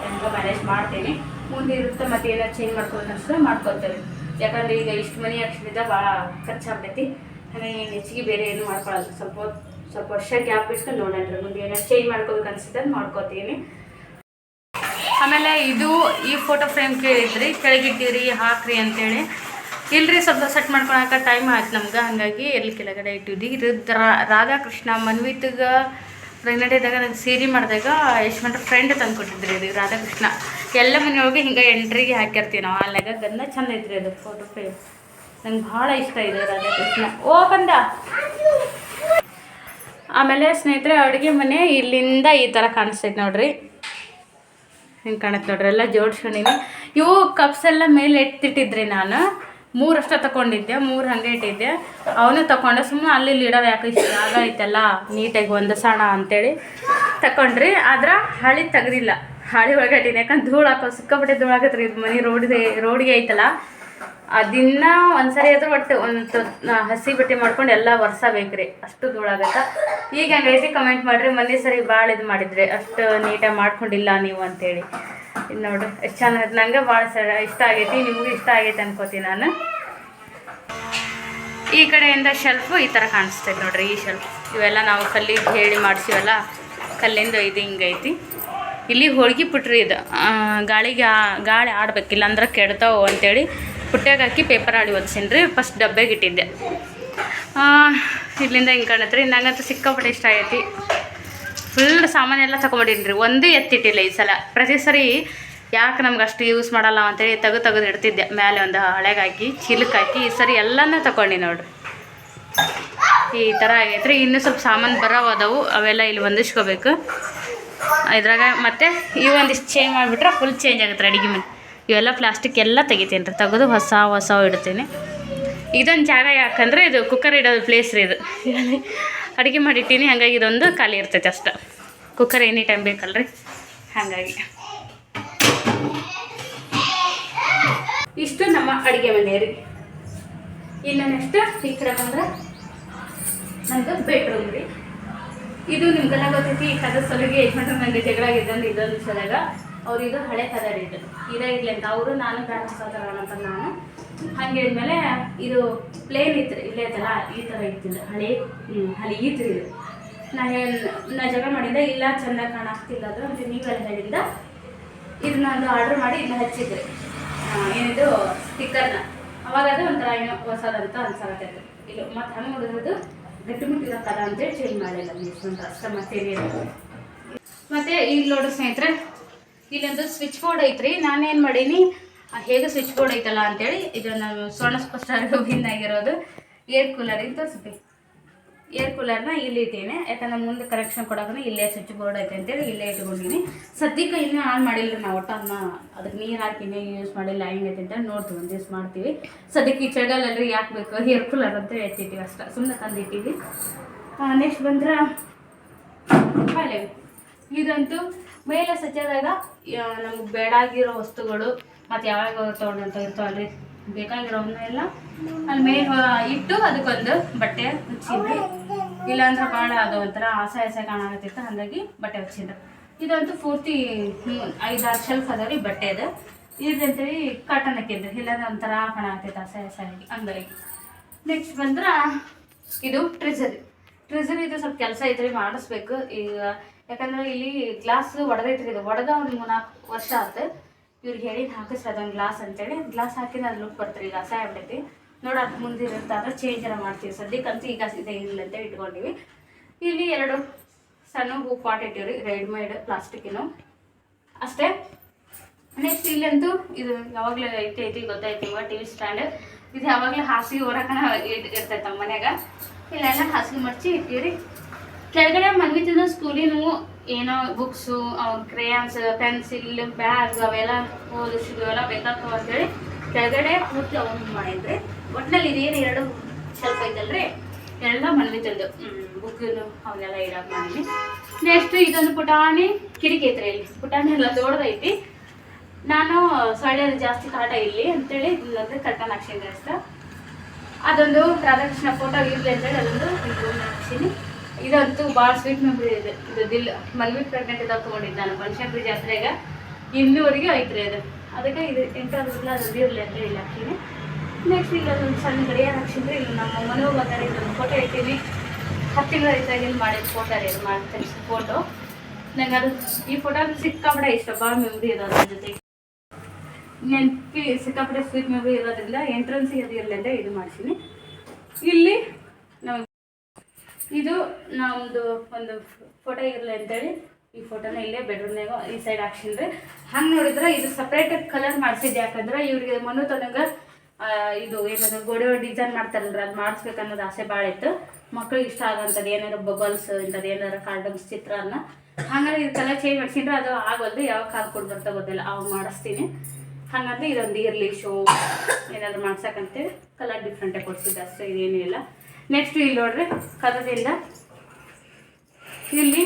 ಹೆಂಗೆ ಮ್ಯಾನೇಜ್ ಮಾಡ್ತೀನಿ. ಮುಂದೆ ಇರುತ್ತೆ ಮತ್ತೆ ಏನಾರು ಚೇಂಜ್ ಮಾಡ್ಕೊಬೇಕು ಅನ್ಸಿದ್ರೆ ಮಾಡ್ಕೊತೇವೆ ಯಾಕಂದ್ರೆ ಈಗ ಇಷ್ಟು ಮನಿ ಅಕ್ಷರದಿಂದ ಭಾಳ ಖರ್ಚಾಗ್ತೈತಿ ಹಾಗಾಗಿ ಹೆಚ್ಚಿಗೆ ಬೇರೆ ಏನು ಮಾಡ್ಕೊಳ್ಳಲ್ಲ ಸ್ವಲ್ಪ ಸ್ವಲ್ಪ ವರ್ಷ ಗ್ಯಾಪ್ ಬಿಟ್ಟು ನೋಡೋಣ ರೀ. ಮುಂದೆ ಏನಾರು ಚೇಂಜ್ ಮಾಡ್ಕೋಬೇಕು ಮಾಡ್ಕೋತೀನಿ ಮಾಡ್ಕೊತೀನಿ. ಆಮೇಲೆ ಇದು ಈ ಫೋಟೋ ಫ್ರೇಮ್ ಕೇಳಿದ್ರಿ. ಕೆಳಗಿಟ್ಟಿರಿ, ಹಾಕ್ರಿ ಅಂತೇಳಿ. ಇಲ್ರಿ, ಸ್ವಲ್ಪ ಸೆಟ್ ಮಾಡ್ಕೊಳಕ ಟೈಮ್ ಆಯ್ತು ನಮ್ಗೆ. ಹಾಗಾಗಿ ಎಲ್ಲಿ ಕೆಳಗಡೆ ಇಟ್ಟಿದ್ವಿ ಇದು ರಾಧಾಕೃಷ್ಣ ಮನ್ವಿತ್ಗ ಪ್ರೆಗ್ನೆಂಟ್ ಇದ್ದಾಗ ನಂಗೆ ಸೀರೆ ಮಾಡಿದಾಗ ಯಶ್ವಂತ ಫ್ರೆಂಡ್ ತಂದು ಕೊಟ್ಟಿದ್ರಿ ಇದು ರಾಧಾಕೃಷ್ಣ. ಎಲ್ಲ ಮನೆಯೊಳಗೆ ಹಿಂಗೆ ಎಂಟ್ರಿಗೆ ಹಾಕಿರ್ತೀವಿ ನಾವು. ಅಲ್ಲಾಗ ಗಂಧ ಚಂದ ಐತ್ರಿ ಅದು ಫೋಟೋ ಫ್ರೇಮ್ ನಂಗೆ ಭಾಳ ಇಷ್ಟ ಇದೆ ರಾಧಾಕೃಷ್ಣ. ಓ, ಬಂದ. ಆಮೇಲೆ ಸ್ನೇಹಿತರೆ, ಅಡುಗೆ ಮನೆ ಇಲ್ಲಿಂದ ಈ ಥರ ಕಾಣಿಸ್ತೈತೆ ನೋಡ್ರಿ. ಹಿಂಗೆ ಕಾಣುತ್ತೆ ನೋಡ್ರಿ, ಎಲ್ಲ ಜೋಡ್ಸ್ಕೊಂಡಿನಿ. ಇವು ಕಪ್ಸ್ ಎಲ್ಲ ಮೇಲೆ ಎತ್ತಿಟ್ಟಿದ್ರಿ ನಾನು. ಮೂರಷ್ಟ ತಗೊಂಡಿದ್ದೆ ಮೂರು ಹಂಗೆ ಇಟ್ಟಿದ್ದೆ ಅವನು ತಗೊಂಡೆ ಸುಮ್ಮನೆ ಅಲ್ಲಿ ಇಡೋದು ಯಾಕೆ ಇಷ್ಟು ಜಾಗ ಐತಲ್ಲ, ನೀಟಾಗಿ ಹೊಂದಿಸೋಣ ಅಂತೇಳಿ ತಕೊಂಡ್ರಿ. ಆದ್ರೆ ಹಳಿ ತೆಗ್ದಿಲ್ಲ. ಹಳಿ ಒಳಗೆ ಇಟ್ಟಿನಿ ಯಾಕಂದ್ರೆ ಧೂಳು ಹಾಕೋ ಸಿಕ್ಕಾಪಟ್ಟೆ ಧೂಳು ಹಾಕತ್ರಿ ಇದು ಮನೆ ರೋಡಿಗೆ ರೋಡಿಗೆ ಐತಲ್ಲ. ಅದನ್ನ ಒಂದ್ಸರಿ ಆದ್ರೂ ಒಟ್ಟು ಒಂದು ಹಸಿ ಬಟ್ಟೆ ಮಾಡ್ಕೊಂಡು ಎಲ್ಲ ವರ್ಷ ಬೇಕ್ರಿ. ಅಷ್ಟು ಧೂಳಾಗತ್ತೆ ಈಗ ಹಂಗೈತಿ ಕಮೆಂಟ್ ಮಾಡ್ರಿ. ಮೊನ್ನೆ ಸರಿ ಭಾಳ ಇದು ಮಾಡಿದ್ರಿ. ಅಷ್ಟು ನೀಟಾಗಿ ಮಾಡ್ಕೊಂಡಿಲ್ಲ ನೀವು ಅಂತೇಳಿ. ಇದು ನೋಡ್ರಿ ಎಷ್ಟು ಚೆನ್ನಾಗಿ ನಂಗೆ ಭಾಳ ಇಷ್ಟ ಆಗೈತಿ, ನಿಮಗೂ ಇಷ್ಟ ಆಗೈತೆ ಅನ್ಕೋತೀನಿ ನಾನು. ಈ ಕಡೆಯಿಂದ ಶೆಲ್ಫು ಈ ಥರ ಕಾಣಿಸ್ತೈತೆ ನೋಡ್ರಿ, ಈ ಶೆಲ್ಫ್ ಇವೆಲ್ಲ ನಾವು ಕಲ್ಲಿಗೆ ಹೇಳಿ ಮಾಡಿಸಿವಲ್ಲ, ಕಲ್ಲಿಂದ ಇದು ಹಿಂಗೈತಿ. ಇಲ್ಲಿ ಹೋಳ್ಗೆ ಪುಟ್ರಿ ಇದು ಗಾಳಿಗೆ ಗಾಳಿ ಆಡ್ಬೇಕಿಲ್ಲ ಅಂದ್ರೆ ಕೆಡ್ತಾವು ಅಂತೇಳಿ ಪುಟ್ಯಾಗ ಹಾಕಿ ಪೇಪರ್ ಆಡಿ ಒದ್ಸೀನಿ ಫಸ್ಟ್ ಡಬ್ಬೆಗೆ ಇಟ್ಟಿದ್ದೆ. ಇಲ್ಲಿಂದ ಹಿಂಗೆ ಕಾಣತ್ರಿ, ನಂಗಂತೂ ಸಿಕ್ಕಾಪಟ್ಟೆ ಇಷ್ಟ ಆಗೈತಿ. ಫುಲ್ ಸಾಮಾನೆಲ್ಲ ತಗೊಂಡಿನ್ರಿ ರೀ ಒಂದು ಎತ್ತಿಟ್ಟಿಲ್ಲ ಈ ಸಲ. ಪ್ರತಿ ಸರಿ ಯಾಕೆ ನಮ್ಗೆ ಅಷ್ಟು ಯೂಸ್ ಮಾಡಲ್ಲ ಅಂತೇಳಿ ತೆಗೆದು ತೆಗೆದು ಇಡ್ತಿದ್ದೆ. ಮೇಲೆ ಒಂದು ಹಳೆಗಾಕಿ ಹಾಕಿ ಈ ಸರಿ ಎಲ್ಲನೂ ತಗೊಂಡಿ ನೋಡ್ರಿ. ಈ ಥರ ಆಗೈತ್ರಿ. ಇನ್ನೂ ಸ್ವಲ್ಪ ಸಾಮಾನು ಅದಾವು ಅವೆಲ್ಲ ಇಲ್ಲಿ ಹೊಂದಿಸ್ಕೋಬೇಕು. ಇದ್ರಾಗ ಮತ್ತೆ ಈ ಒಂದಿಷ್ಟು ಚೇಂಜ್ ಮಾಡಿಬಿಟ್ರೆ ಫುಲ್ ಚೇಂಜ್ ಆಗುತ್ತೆ ಅಡುಗೆ ಮನೆ. ಇವೆಲ್ಲ ಪ್ಲಾಸ್ಟಿಕ್ ಎಲ್ಲ ತೆಗಿತೀನಿ ರೀ. ತೆಗೆದು ಹೊಸ ಹೊಸ ಇಡ್ತೀನಿ. ಇದೊಂದು ಜಾಗ ಯಾಕಂದರೆ ಇದು ಕುಕ್ಕರ್ ಇಡೋದು ಪ್ಲೇಸ್ ರೀ ಇದು. ಅಡುಗೆ ಮಾಡಿಟ್ಟೀನಿ, ಹಾಗಾಗಿ ಇದೊಂದು ಖಾಲಿ ಇರ್ತೈತೆ ಅಷ್ಟು. ಕುಕ್ಕರ್ ಎನಿ ಟೈಮ್ ಬೇಕಲ್ರಿ? ಹಾಗಾಗಿ. ಇಷ್ಟು ನಮ್ಮ ಅಡುಗೆ ಮನೆ ರೀ. ಇನ್ನು ನೆಕ್ಸ್ಟ್ ಈ ಕಡೆ ಬಂದ್ರೆ ನಂದು ಬೆಡ್ರೂಮ್ ರೀ. ಇದು ನಿಮ್ಗೆಲ್ಲ ಗೊತ್ತೈತಿ, ಈ ಕದ ಸಲಿಗೆ ಯಜಮಾನ್ರ ನನಗೆ ಜಗಳ ಆಗಿದ್ದಂದು ಇದೊಂದು ಸಲಗ ಅವ್ರು ಇದು ಹಳೆ ಕಲರ್ ಇದು. ಇದೇ ಇರಲಿ ಅಂತ. ಅವರು ನಾನು ತಗೋಣ ಅಂತ ನಾನು ಹಂಗೆ ಇದ್ಮೇಲೆ ಇದು ಪ್ಲೇನ್ ಇತ್ತು ಇಲ್ಲೇ ಐತಲ್ಲ ಈ ಥರ ಇತ್ತು ಹಳೆ. ಹ್ಞೂ ಹಳೆ ಇತ್ತು ಇದು. ನಾ ಹೇಳ ನಾ ಜಗಳ ಮಾಡಿದ್ದೆ ಇಲ್ಲ ಚೆನ್ನಾಗಿ ಕಾಣಾಕ್ತಿಲ್ಲ ಅದು ಅಂತ ನೀವೆಲ್ಲ ಹೇಳಿದ್ದ. ಇದನ್ನೊಂದು ಆರ್ಡ್ರ್ ಮಾಡಿ ಇದನ್ನ ಹಚ್ಚಿದ್ರಿ. ಏನಿದು ಸ್ಟಿಕ್ಕರ್ನ ಅವಾಗ ಅದು ಒಂಥರ ಏನೋ ಹೊಸದಂತ ಅನ್ಸಾಗತ್ತೆ ಇಲ್ಲ ಮತ್ತೆ ಹಂಗೆ ನೋಡಿರೋದು ಗಟ್ಟಿಮುಟ್ಟಿರೋ ಕದ ಅಂತೇಳಿ ಚೇಂಜ್ ಮಾಡಿಲ್ಲ ಇಷ್ಟೊಂದು ಅಷ್ಟ ಮತ್ತೇನಿಲ್ಲ ಮತ್ತೆ ಈಗ ನೋಡು ಸ್ನೇಹಿತರೆ ಇಲ್ಲೊಂದು ಸ್ವಿಚ್ ಬೋರ್ಡ್ ಐತ್ರಿ. ನಾನೇನು ಮಾಡೀನಿ ಹೇಗೆ ಸ್ವಿಚ್ ಬೋರ್ಡ್ ಐತಲ್ಲ ಅಂತೇಳಿ ಇದು ನಮ್ಮ ಸ್ವರ್ಣ ಸ್ಪಷ್ಟ ಆಗಿರೋದು ಏರ್ ಕೂಲರ್ ಇಂದ ಸ್ವಲ್ಪ ಏರ್ ಕೂಲರ್ನ ಇಲ್ಲಿ ಇಟ್ಟೀನಿ ಯಾಕಂದ್ರೆ ಮುಂದೆ ಕರೆಕ್ಷನ್ ಕೊಡೋಕೆ ಇಲ್ಲೇ ಸ್ವಿಚ್ ಬೋರ್ಡ್ ಐತೆ ಅಂತೇಳಿ ಇಲ್ಲೇ ಇಟ್ಕೊಂಡಿನಿ ಸದ್ಯಕ್ಕೆ ಇನ್ನೂ ಆನ್ ಮಾಡಿಲ್ಲ ನಾವು. ಒಟ್ಟು ಅದನ್ನ ಅದಕ್ಕೆ ನೀರು ಹಾಕಿ ಯೂಸ್ ಮಾಡಿಲ್ಲ ಹೆಂಗೈತೆ ಅಂತ ನೋಡ್ತೀವಿ, ಒಂದು ಯೂಸ್ ಮಾಡ್ತೀವಿ. ಸದ್ಯಕ್ಕೆ ಈ ಚಳಿಗಾಲಲ್ಲಿ ಯಾಕೆ ಬೇಕು ಏರ್ ಕೂಲರ್ ಅಂತ ಎತ್ತಿಟ್ಟಿವಿ ಅಷ್ಟೇ. ಸುಮ್ಮನೆ ತಂದಿಟ್ಟಿವಿ ನೆಕ್ಸ್ಟ್ ಬಂದ್ರೆ ಬಾಳೆ ಇದಂತೂ ಮೇಲೆ ಸಜ್ಜಾದಾಗ ನಮ್ಗೆ ಬೇಡಾಗಿರೋ ವಸ್ತುಗಳು. ಮತ್ತು ಯಾವಾಗ ತೊಗೊಂಡಂತ ಇರ್ತಾವಲ್ರಿ ಬೇಕಾಗಿರೋವನ್ನೆಲ್ಲ ಅಲ್ಲಿ ಮೇಲೆ ಇಟ್ಟು ಅದಕ್ಕೊಂದು ಬಟ್ಟೆ ಹಚ್ಚಿದ್ರಿ ಇಲ್ಲಾಂದ್ರೆ ಭಾಳ ಅದು ಒಂಥರ ಆಸೆ ಆಸೆ ಕಾಣಾಕತ್ತಿತ್ತು. ಹಾಗಾಗಿ ಬಟ್ಟೆ ಹಚ್ಚಿದ್ರು ಇದಂತೂ ಪೂರ್ತಿ ಐದಾರು ಶೆಲ್ಫ್ ಅದಾವ ರೀ ಬಟ್ಟೆ ಅದು ಇದಂತೇಳಿ ಕಾಟನ್ ಹಾಕಿದ್ರು ಇಲ್ಲಾಂದ್ರೆ ಒಂಥರ ಕಾಣಾಕತ್ತೈತೆ ಆಸೆ ಆಸೆ ಆಗಿ ಹಂಗಾಗಿ ನೆಕ್ಸ್ಟ್ ಬಂದ್ರೆ ಇದು ಟ್ರೆಜರಿ ಟ್ರೆಜರಿ ಇದು ಸ್ವಲ್ಪ ಕೆಲಸ ಐತ್ರಿ, ಮಾಡಿಸ್ಬೇಕು. ಈಗ ಯಾಕಂದ್ರೆ ಇಲ್ಲಿ ಗ್ಲಾಸ್ ಒಡೆದೈತ್ರಿ ಇದು. ಒಡೆದ ಒಂದು ಮೂರ್ನಾಲ್ಕು ವರ್ಷ ಆಯ್ತು ಇವ್ರಿಗೆ ಹೇಳಿದ್ ಹಾಕಿಸ್ರಿ ಅದೊಂದು ಗ್ಲಾಸ್ ಅಂತೇಳಿ ಗ್ಲಾಸ್ ಹಾಕಿದ್ರೆ ಅದು ಲುಕ್ ಬರ್ತಾರೆ ಈಗ ಅಸಹ್ಯ ಆಗ್ಬಿಟ್ಟೈತಿ ನೋಡಿ ಅದು ಮುಂದೆ ಇರುತ್ತಾದ್ರೆ ಚೇಂಜ್ ಎಲ್ಲ ಮಾಡ್ತೀವಿ. ಸದ್ಯಕ್ಕಂತೂ ಈಗ ಇದೆ ಇಲ್ಲ ಅಂತ ಇಟ್ಕೊಂಡಿವಿ. ಇಲ್ಲಿ ಎರಡು ಸಣ್ಣ ಹೂ ಪಾಟ್ ಇಟ್ಟಿವ್ರಿ ರೆಡಿಮೇಡ್ ಪ್ಲಾಸ್ಟಿಕ್ಕಿನೂ ಅಷ್ಟೇ. ನೆಕ್ಸ್ಟ್ ಇಲ್ಲಂತೂ ಇದು ಯಾವಾಗಲೂ ಐತಿ ಐತಿ ಗೊತ್ತೈತಿ ಇವಾಗ ಟಿ ವಿ ಸ್ಟ್ಯಾಂಡ್ ಇದು ಯಾವಾಗಲೂ ಹಾಸಿಗೆ ಹೊರಕನ ಇರ್ತೈತೆ ನಮ್ಮ ಮನ್ಯಾಗ. ಇಲ್ಲೆಲ್ಲ ಹಾಸಿಗೆ ಮಡ್ಚಿ ಇಟ್ಟಿವ್ರಿ. ಕೆಳಗಡೆ ಮನ್ವಿತಿದ ಸ್ಕೂಲಿನೂ ಏನೋ ಬುಕ್ಸು ಅವ್ರ ಕ್ರೇಯಾನ್ಸ್ ಪೆನ್ಸಿಲ್ ಬ್ಯಾಗ್ ಅವೆಲ್ಲ ಓದಿಸಿದ್ವು ಅವೆಲ್ಲ ಬೇಕಾಗ್ತವೆ ಅಂತೇಳಿ ಕೆಳಗಡೆ ಪೂರ್ತಿ ಅವನು ಮಾಡಿದ್ರೆ ಒಟ್ನಲ್ಲಿ ಇದೇನು ಎರಡು ಸ್ವಲ್ಪ ಐತಲ್ರಿ ಎಲ್ಲ ಮನ್ವಿತಂದು ಬುಕ್ಕಿನು ಅವನ್ನೆಲ್ಲ ಇಡಕ್ಕೆ ಮಾಡಿ. ನೆಕ್ಸ್ಟ್ ಇದೊಂದು ಪುಟಾಣಿ ಕಿಟಕಿ ಐತ್ರಿ ಇಲ್ಲಿ ಪುಟಾಣಿ ಎಲ್ಲ ದೊಡ್ಡದೈತಿ. ನಾನು ಸೊಳ್ಳೆ ಜಾಸ್ತಿ ಕಾಟ ಇಲ್ಲಿ ಅಂತೇಳಿ ಇಲ್ಲಂದ್ರೆ ಕರ್ಕೊಂಡು ಹಾಕ್ಸಿದ್ದೆ ಅದೊಂದು ರಾಧಾಕೃಷ್ಣ ಫೋಟೋ ಇರಲಿ ಅಂತೇಳಿ ಅದೊಂದು ಇದು ಹಾಕ್ಸೀನಿ. ಇದಂತೂ ಭಾಳ ಸ್ವೀಟ್ ಮೆಮ್ರಿ ಇದೆ. ಇದು ದಿಲ್ ಮಲ್ವಿ ಪ್ರೆಗ್ನೆಂಟ್ ಇದ್ದಾಗ ತೊಗೊಂಡಿದ್ದೆ ನಾನು ಬನಶಂಕರಿ ಜಾತ್ರೆಗೆ ಇನ್ನೂವರೆಗೆ ಐತ್ರಿ ಅದು. ಅದಕ್ಕೆ ಇದು ಎಂಟಾದ್ರಲ್ಲ ಅದು ಇರಲಿ ಅಂತ ಇಲ್ಲಿ ಹಾಕ್ತೀನಿ. ನೆಕ್ಸ್ಟ್ ಈಗ ಅದೊಂದು ಸಣ್ಣ ಗಡಿಯಾರ ಹಾಕ್ಸಿದ್ರೆ ಇಲ್ಲಿ ನಮ್ಮ ಮನೆಗೆ ಬಂದರೆ ಇದೊಂದು ಫೋಟೋ ಇಟ್ಟಿನಿ. ಹತ್ತು ತಿಂಗಳ ಇದ್ದಾಗಿಂದ ಮಾಡಿದ ಫೋಟೋ ರೀ, ಇದು ಮಾಡಿ ಫೋಟೋ ನಂಗೆ ಅದು ಈ ಫೋಟೋ ಸಿಕ್ಕಾಪಡೆ ಇಷ್ಟ ಭಾಳ ಮೆಮ್ರಿ ಇದೆ ಅದ್ರ ಜೊತೆ ನೆನ್ಪಿ ಸಿಕ್ಕಾಪಡೆ ಸ್ವೀಟ್ ಮೆಮ್ರಿ ಇರೋದ್ರಿಂದ ಎಂಟ್ರೆನ್ಸಿಗೆ ಅದು ಇರಲಿ ಅಂತ ಇದು ಮಾಡ್ತೀನಿ ಇಲ್ಲಿ ಇದು ನಮ್ಮದು ಒಂದು ಫೋಟೋ ಇರಲಿ ಅಂತೇಳಿ. ಈ ಫೋಟೋನ ಇಲ್ಲೇ ಬೆಡ್ರೂಮ್ನಾಗ ಈ ಸೈಡ್ ಹಾಕ್ಸಿನ್ರಿ. ಹಂಗೆ ನೋಡಿದ್ರೆ ಇದು ಸಪ್ರೇಟ್ ಕಲರ್ ಮಾಡಿಸಿದ್ದೆ. ಯಾಕಂದ್ರೆ ಇವ್ರಿಗೆ ಮನು ತನಗೆ ಇದು ಏನಾದ್ರು ಗೋಡೆ ಡಿಸೈನ್ ಮಾಡ್ತಾರಲ್ರಿ, ಅದು ಮಾಡಿಸ್ಬೇಕು ಅನ್ನೋದು ಆಸೆ ಭಾಳ ಇತ್ತು. ಮಕ್ಳಿಗೆ ಇಷ್ಟ ಆಗೋಂಥದ್ದು ಏನಾದ್ರು ಬಬಲ್ಸ್ ಇಂಥದ್ದು ಏನಾರು ಚಿತ್ರ ಚಿತ್ರಾನ್ನ ಹಂಗಾದ್ರೆ ಇದು ಕಲರ್ ಚೇಂಜ್ ಮಾಡಿಸಿದ್ರೆ ಅದು ಆಗೋದು ಯಾವ ಕಾಲ್ ಕೊಡ್ ಬರ್ತಾ ಗೊತ್ತಿಲ್ಲ. ಅವಾಗ ಮಾಡಿಸ್ತೀನಿ. ಹಂಗಂದ್ರೆ ಇದೊಂದು ಇರಲಿ ಶೋ ಏನಾದ್ರು ಮಾಡ್ಸಕ್ಕಂತೇಳಿ ಕಲರ್ ಡಿಫ್ರೆಂಟಾಗಿ ಕೊಡ್ಸಿದ್ದು. ಅಷ್ಟೇ ಇದೇನಿಲ್ಲ ನೆಕ್ಸ್ಟ್ ಇಲ್ಲಿ ನೋಡ್ರಿ ಕದದಿಂದ ಇಲ್ಲಿ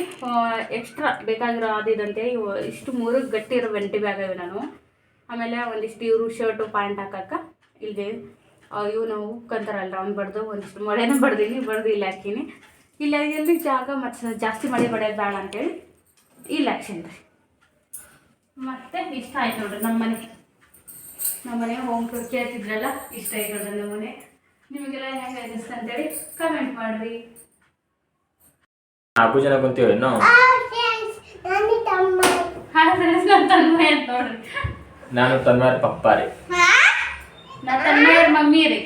ಎಕ್ಸ್ಟ್ರಾ ಬೇಕಾಗಿರೋ ಆದಿದಂತೆ ಇವು ಇಷ್ಟು ಮೂರು ಗಟ್ಟಿ ಇರೋ ವೆಂಟಿ ಬ್ಯಾಗ್ ಇವೆ ನಾನು. ಆಮೇಲೆ ಒಂದಿಷ್ಟು ಇವರು ಶರ್ಟು ಪ್ಯಾಂಟ್ ಹಾಕಕ್ಕೆ ಇಲ್ಲಿ ಇವು ನಾವು ಉಕ್ಕಂತಾರಲ್ಲ ಅವ್ನು ಬಡ್ದು, ಒಂದಿಷ್ಟು ಮಳೆನೂ ಬಡ್ದೀನಿ ಬಡ್ದು ಇಲ್ಲಿ ಹಾಕೀನಿ. ಇಲ್ಲ ಇಲ್ಲಿ ಜಾಗ ಮತ್ತು ಜಾಸ್ತಿ ಮಳೆ ಬಡಿಯೋದು ಬೇಡ ಅಂತೇಳಿ ಇಲ್ಲಿ ಹಾಕ್ಸೀನಿ ರೀ. ಮತ್ತೆ ಇಷ್ಟ ಆಯ್ತು ನೋಡ್ರಿ ನಮ್ಮ ಮನೆ ನಮ್ಮ ಮನೆ ಹೋಮ್ ಕೇಳ್ತಿದ್ರಲ್ಲ, ಇಷ್ಟ ಆಯ್ತು ನೋಡ್ರಿ ನಮ್ಮ ಮನೆ ನಿಮಗೆಲ್ಲ ಹೆಂಗೆ ಅನಿಸ್ತು ಅಂತೇಳಿ ಕಮೆಂಟ್ ಮಾಡಿರಿ. ನಾಲ್ಕು ಜನ ಕುಂತೀವಿ ನಾವು ಹಾಯ್ ಫ್ರೆಂಡ್ಸ್ ನನ್ನ ತನ್ಮಯ ಅಂತ ನೋಡ್ರಿ. ನಾನು ತನ್ವಾರ ಪಪ್ಪ ರೀ ನನ್ನ ತನ್ಮಯರ ಮಮ್ಮಿ ರೀ.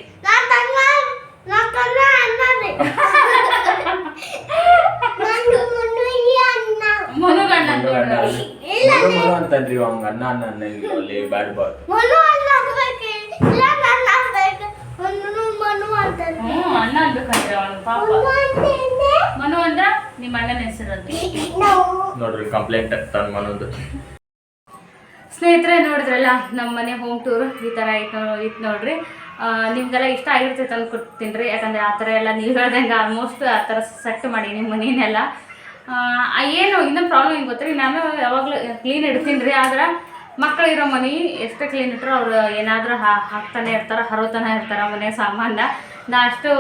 ಮನುಗಣ್ಣ ಅಂತ ನೋಡ್ರಿ ಮಗು ಮಗು ಅಂತನ್ರಿ ಅವಂಗ ಅಣ್ಣ ಅಣ್ಣ ಅನ್ನಂಗಿಲ್ಲ ಅಲ್ಲಿ ಬ್ಯಾಡ್ ಬಾಯ್ ಹ್ಞೂ ಅಣ್ಣ ಅನ್ಬೇಕಂದ್ರೆ ಅವನು ಪಾಪ. ಮನು ಅಂದ್ರ ನಿಮ್ಮ ಅಣ್ಣನ ಹೆಸರು ಅಂತ ನೋಡ್ರಿ ಕಂಪ್ಲೇಂಟ್ ಮನೊಂದು. ಸ್ನೇಹಿತರೆ ನೋಡಿದ್ರಲ್ಲ ನಮ್ಮ ಮನೆ ಹೋಮ್ ಟೂರ್ ಈ ಥರ ಇತ್ತು ಇತ್ತು ನೋಡ್ರಿ. ನಿಮ್ಗೆಲ್ಲ ಇಷ್ಟ ಆಗಿರ್ತೈತೆ ಅನ್ಕೊಡ್ತೀನಿ ರೀ ಯಾಕಂದ್ರೆ ಆ ಥರ ಎಲ್ಲ ನೀವು ಹೇಳ್ದಂಗೆ ಆಲ್ಮೋಸ್ಟ್ ಆ ಥರ ಸೆಟ್ ಮಾಡಿ ನಿಮ್ಮ ಮನೇನೆಲ್ಲ. ಆ, ಏನು ಇನ್ನೊಂದು ಪ್ರಾಬ್ಲಮ್ ಏನು ಗೊತ್ತ್ರಿ? ನಾನು ಯಾವಾಗಲೂ ಕ್ಲೀನ್ ಇಡ್ತೀನಿ ರೀ ಆದ್ರೆ ಮಕ್ಕಳು ಇರೋ ಮನೆ ಎಷ್ಟೇ ಕ್ಲೀನ್ ಇಟ್ಟರು ಅವ್ರು ಏನಾದರೂ ಹಾಕ್ತಾನೆ ಇರ್ತಾರೆ ಹರೋತನ ಇರ್ತಾರೆ ಮನೆ ಸಾಮಾನ ನಾ ಅಷ್ಟು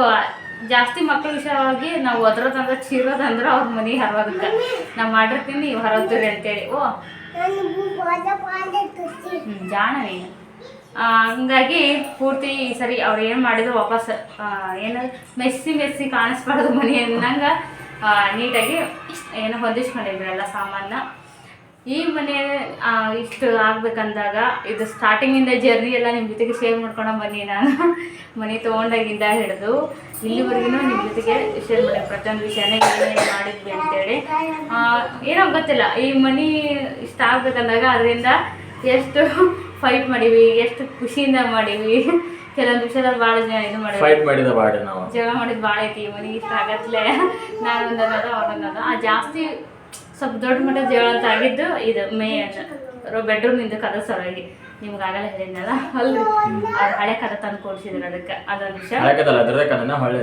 ಜಾಸ್ತಿ ಮಕ್ಕಳ ವಿಷಯವಾಗಿ ನಾವು ಒದ್ರೋದಂದ್ರೆ ಚೀರೋದಂದ್ರೆ ಅವ್ರ ಮನೆ ಹರೋದಕ್ಕೆ ನಾವು ಮಾಡಿರ್ತೀನಿ ನೀವು ಹರೋತೀರಿ ಅಂತೇಳಿ. ಓ. ಹ್ಮ್, ಜಾಣ ನೀನು. ಆ, ಹಂಗಾಗಿ ಪೂರ್ತಿ ಸರಿ ಅವ್ರು ಏನು ಮಾಡಿದ್ರು ವಾಪಸ್ ಏನು ಮೆಸ್ಸಿ ಮೆಸ್ಸಿ ಕಾಣಿಸ್ಬಾರ್ದು ಮನೆ ಅನ್ನಂಗೆ ನೀಟಾಗಿ ಏನೋ ಹೊಂದಿಸ್ಕೊಂಡಿದ್ರು ಎಲ್ಲ ಸಾಮಾನ ಈ ಮನೆ ಇಷ್ಟು ಆಗ್ಬೇಕಂದಾಗ ಇದು ಸ್ಟಾರ್ಟಿಂಗಿಂದ ಜರ್ನಿ ಎಲ್ಲ ನಿಮ್ಮ ಜೊತೆಗೆ ಶೇರ್ ಮಾಡ್ಕೊಂಡು ಬನ್ನಿ ನಾನು. ಮನೆ ತೊಗೊಂಡಾಗಿಂದ ಹಿಡಿದು ಇಲ್ಲಿವರೆಗೂ ನಿಮ್ಮ ಜೊತೆಗೆ ಶೇರ್ ಮಾಡಿ ಪ್ರತಿಯೊಂದು ವಿಷಯನೇ ಏನೇನು ಮಾಡಿದ್ವಿ ಅಂತೇಳಿ. ಆ, ಏನೋ ಗೊತ್ತಿಲ್ಲ ಈ ಮನೆ ಇಷ್ಟ ಆಗ್ಬೇಕಂದಾಗ ಅದರಿಂದ ಎಷ್ಟು ಫೈಟ್ ಮಾಡೀವಿ ಎಷ್ಟು ಖುಷಿಯಿಂದ ಮಾಡೀವಿ. ಕೆಲವೊಂದು ವಿಷಯದಲ್ಲಿ ಭಾಳ ಜನ ಇದು ಮಾಡಿದ್ವಿ ಫೈಟ್ ಮಾಡಿದ ಬಾಡಿ ನಾವು ಜಗಳ ಮಾಡಿದ್ ಭಾಳ ಐತಿ ಮನಿ ಇಷ್ಟ ಆಗತ್ಲೆ. ನಾನೊಂದನ್ನೋದು ಅವ್ರನ್ನೋದು ಆ ಜಾಸ್ತಿ ಸ್ವಲ್ಪ ದೊಡ್ಡ ಮಟ್ಟದ ಜೋಳ ಅಂತ ಆಗಿದ್ದು ಇದು ಮೇ ಬೆಡ್ರೂಮಿಂದ ಕದ ಸಲುವಾಗಿ ನಿಮ್ಗೆ ಆಗಲ್ಲ ಹೇಳಿದ್ನಲ್ಲ? ಅಲ್ಲಿ ಅವ್ರು ಹಳೆ ಕದ ತಂದು ಕೊಡ್ಸಿದ್ರು ಅದಕ್ಕೆ. ಅದೊಂದು ವಿಷಯ ಹಾಕದಲ್ಲ ಕದನ ಹೊಳೆ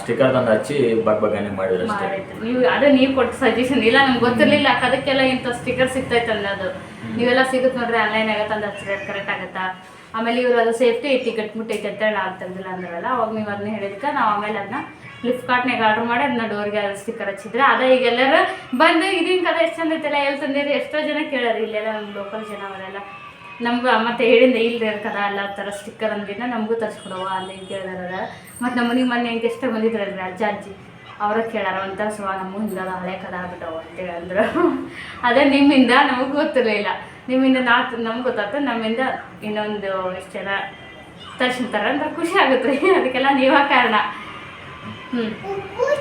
ಸ್ಟಿಕರ್ ತಂದು ಹಚ್ಚಿ ಬಗ್ ಬಗ್ಗಾನೆ ಮಾಡಿದ್ರು ಅಷ್ಟೇ. ಮಾಡಿದ್ರು. ನೀವು ಅದೇ ನೀವು ಕೊಟ್ಟು ಸಜೆಷನ್ ಇಲ್ಲ ನಮ್ಗೆ ಗೊತ್ತಿರ್ಲಿಲ್ಲ. ಅದಕ್ಕೆಲ್ಲ ಇಂಥ ಸ್ಟಿಕರ್ ಸಿಗ್ತೈತೆ ಅದು. ನೀವೆಲ್ಲ ಸಿಗುತ್ತೆ ನೋಡ್ರಿ ಆನ್ಲೈನಾಗ ತಂದು ಹಚ್ಚಿದ್ರೆ ಕರೆಕ್ಟ್ ಆಗುತ್ತಾ? ಆಮೇಲೆ ಇವ್ರು ಅದು ಸೇಫ್ಟಿ ಐತಿ ಗಟ್ಮುಟ್ಟೈತಿ ಅಂತ ಹೇಳಿ ಆಗ್ತದಿಲ್ಲ ಅಂದ್ರಲ್ಲ ಅವಾಗ ನೀವು ಅದನ್ನ ಹೇಳಿದ್ಕೆ ನಾವು ಆಮೇಲೆ ಅದನ್ನ ಫ್ಲಿಪ್ಕಾರ್ಟ್ನಾಗ ಆರ್ಡರ್ ಮಾಡಿ ಅದನ್ನ ಡೋರ್ಗೆ ಸ್ಟಿಕ್ಕರ್ ಹಚ್ಚಿದ್ರೆ ಅದ ಈಗ ಎಲ್ಲರೂ ಬಂದು, ಇದೀನ್ ಕದ ಎಷ್ಟು ಚಂದ ಐತಲ್ಲ ಎಲ್ಲಿ ತಂದಿರಿ? ಎಷ್ಟೋ ಜನ ಕೇಳಾರ. ಇಲ್ಲೆಲ್ಲ ನಮ್ಮ ಲೋಕಲ್ ಜನ ಅವರೆಲ್ಲ ನಮ್ಗೆ ಮತ್ತೆ ಹೇಳಿಂದ ಇಲ್ರಿ ಕದ ಎಲ್ಲ ಥರ ಸ್ಟಿಕ್ಕರ್ ಅಂದಿನ ನಮಗೂ ತರಿಸ್ಕೊಡವ ಅಲ್ಲಿ ಹಿಂಗೆ ಕೇಳಿದಾರ ಮತ್ತು ನಮ್ಮ ಮನೆಗೆ ಮೊನ್ನೆ ಹಿಂಗೆ ಎಷ್ಟೋ ಬಂದಿದ್ರಲ್ರಿ, ಅಜ್ಜ, ಅಜ್ಜಿ. ಅವ್ರ ಕೇಳಾರ ಒಂಥರ ಸುವ ನಮಗೂ ಹಿಂಗದ ಹಳೆ ಕದ ಆಗ್ಬಿಟ್ಟವು ಅಂತೇಳಿ ಹೇಳಂದ್ರ ಅದೇ ನಿಮ್ಮಿಂದ ನಮಗೆ ಗೊತ್ತಿರಲಿಲ್ಲ. ನಿಮ್ಮಿಂದ ನಾ ನಮ್ಗೆ ಗೊತ್ತಾಗ್ತದೆ ನಮ್ಮಿಂದ ಇನ್ನೊಂದು ಇಷ್ಟು ಜನ ತರ್ಸಿರ್ತಾರೆ ಅಂದ್ರೆ ಖುಷಿ ಆಗುತ್ತೆ. ರೀ *laughs* ಅದಕ್ಕೆಲ್ಲ ನೀವ ಕಾರಣ.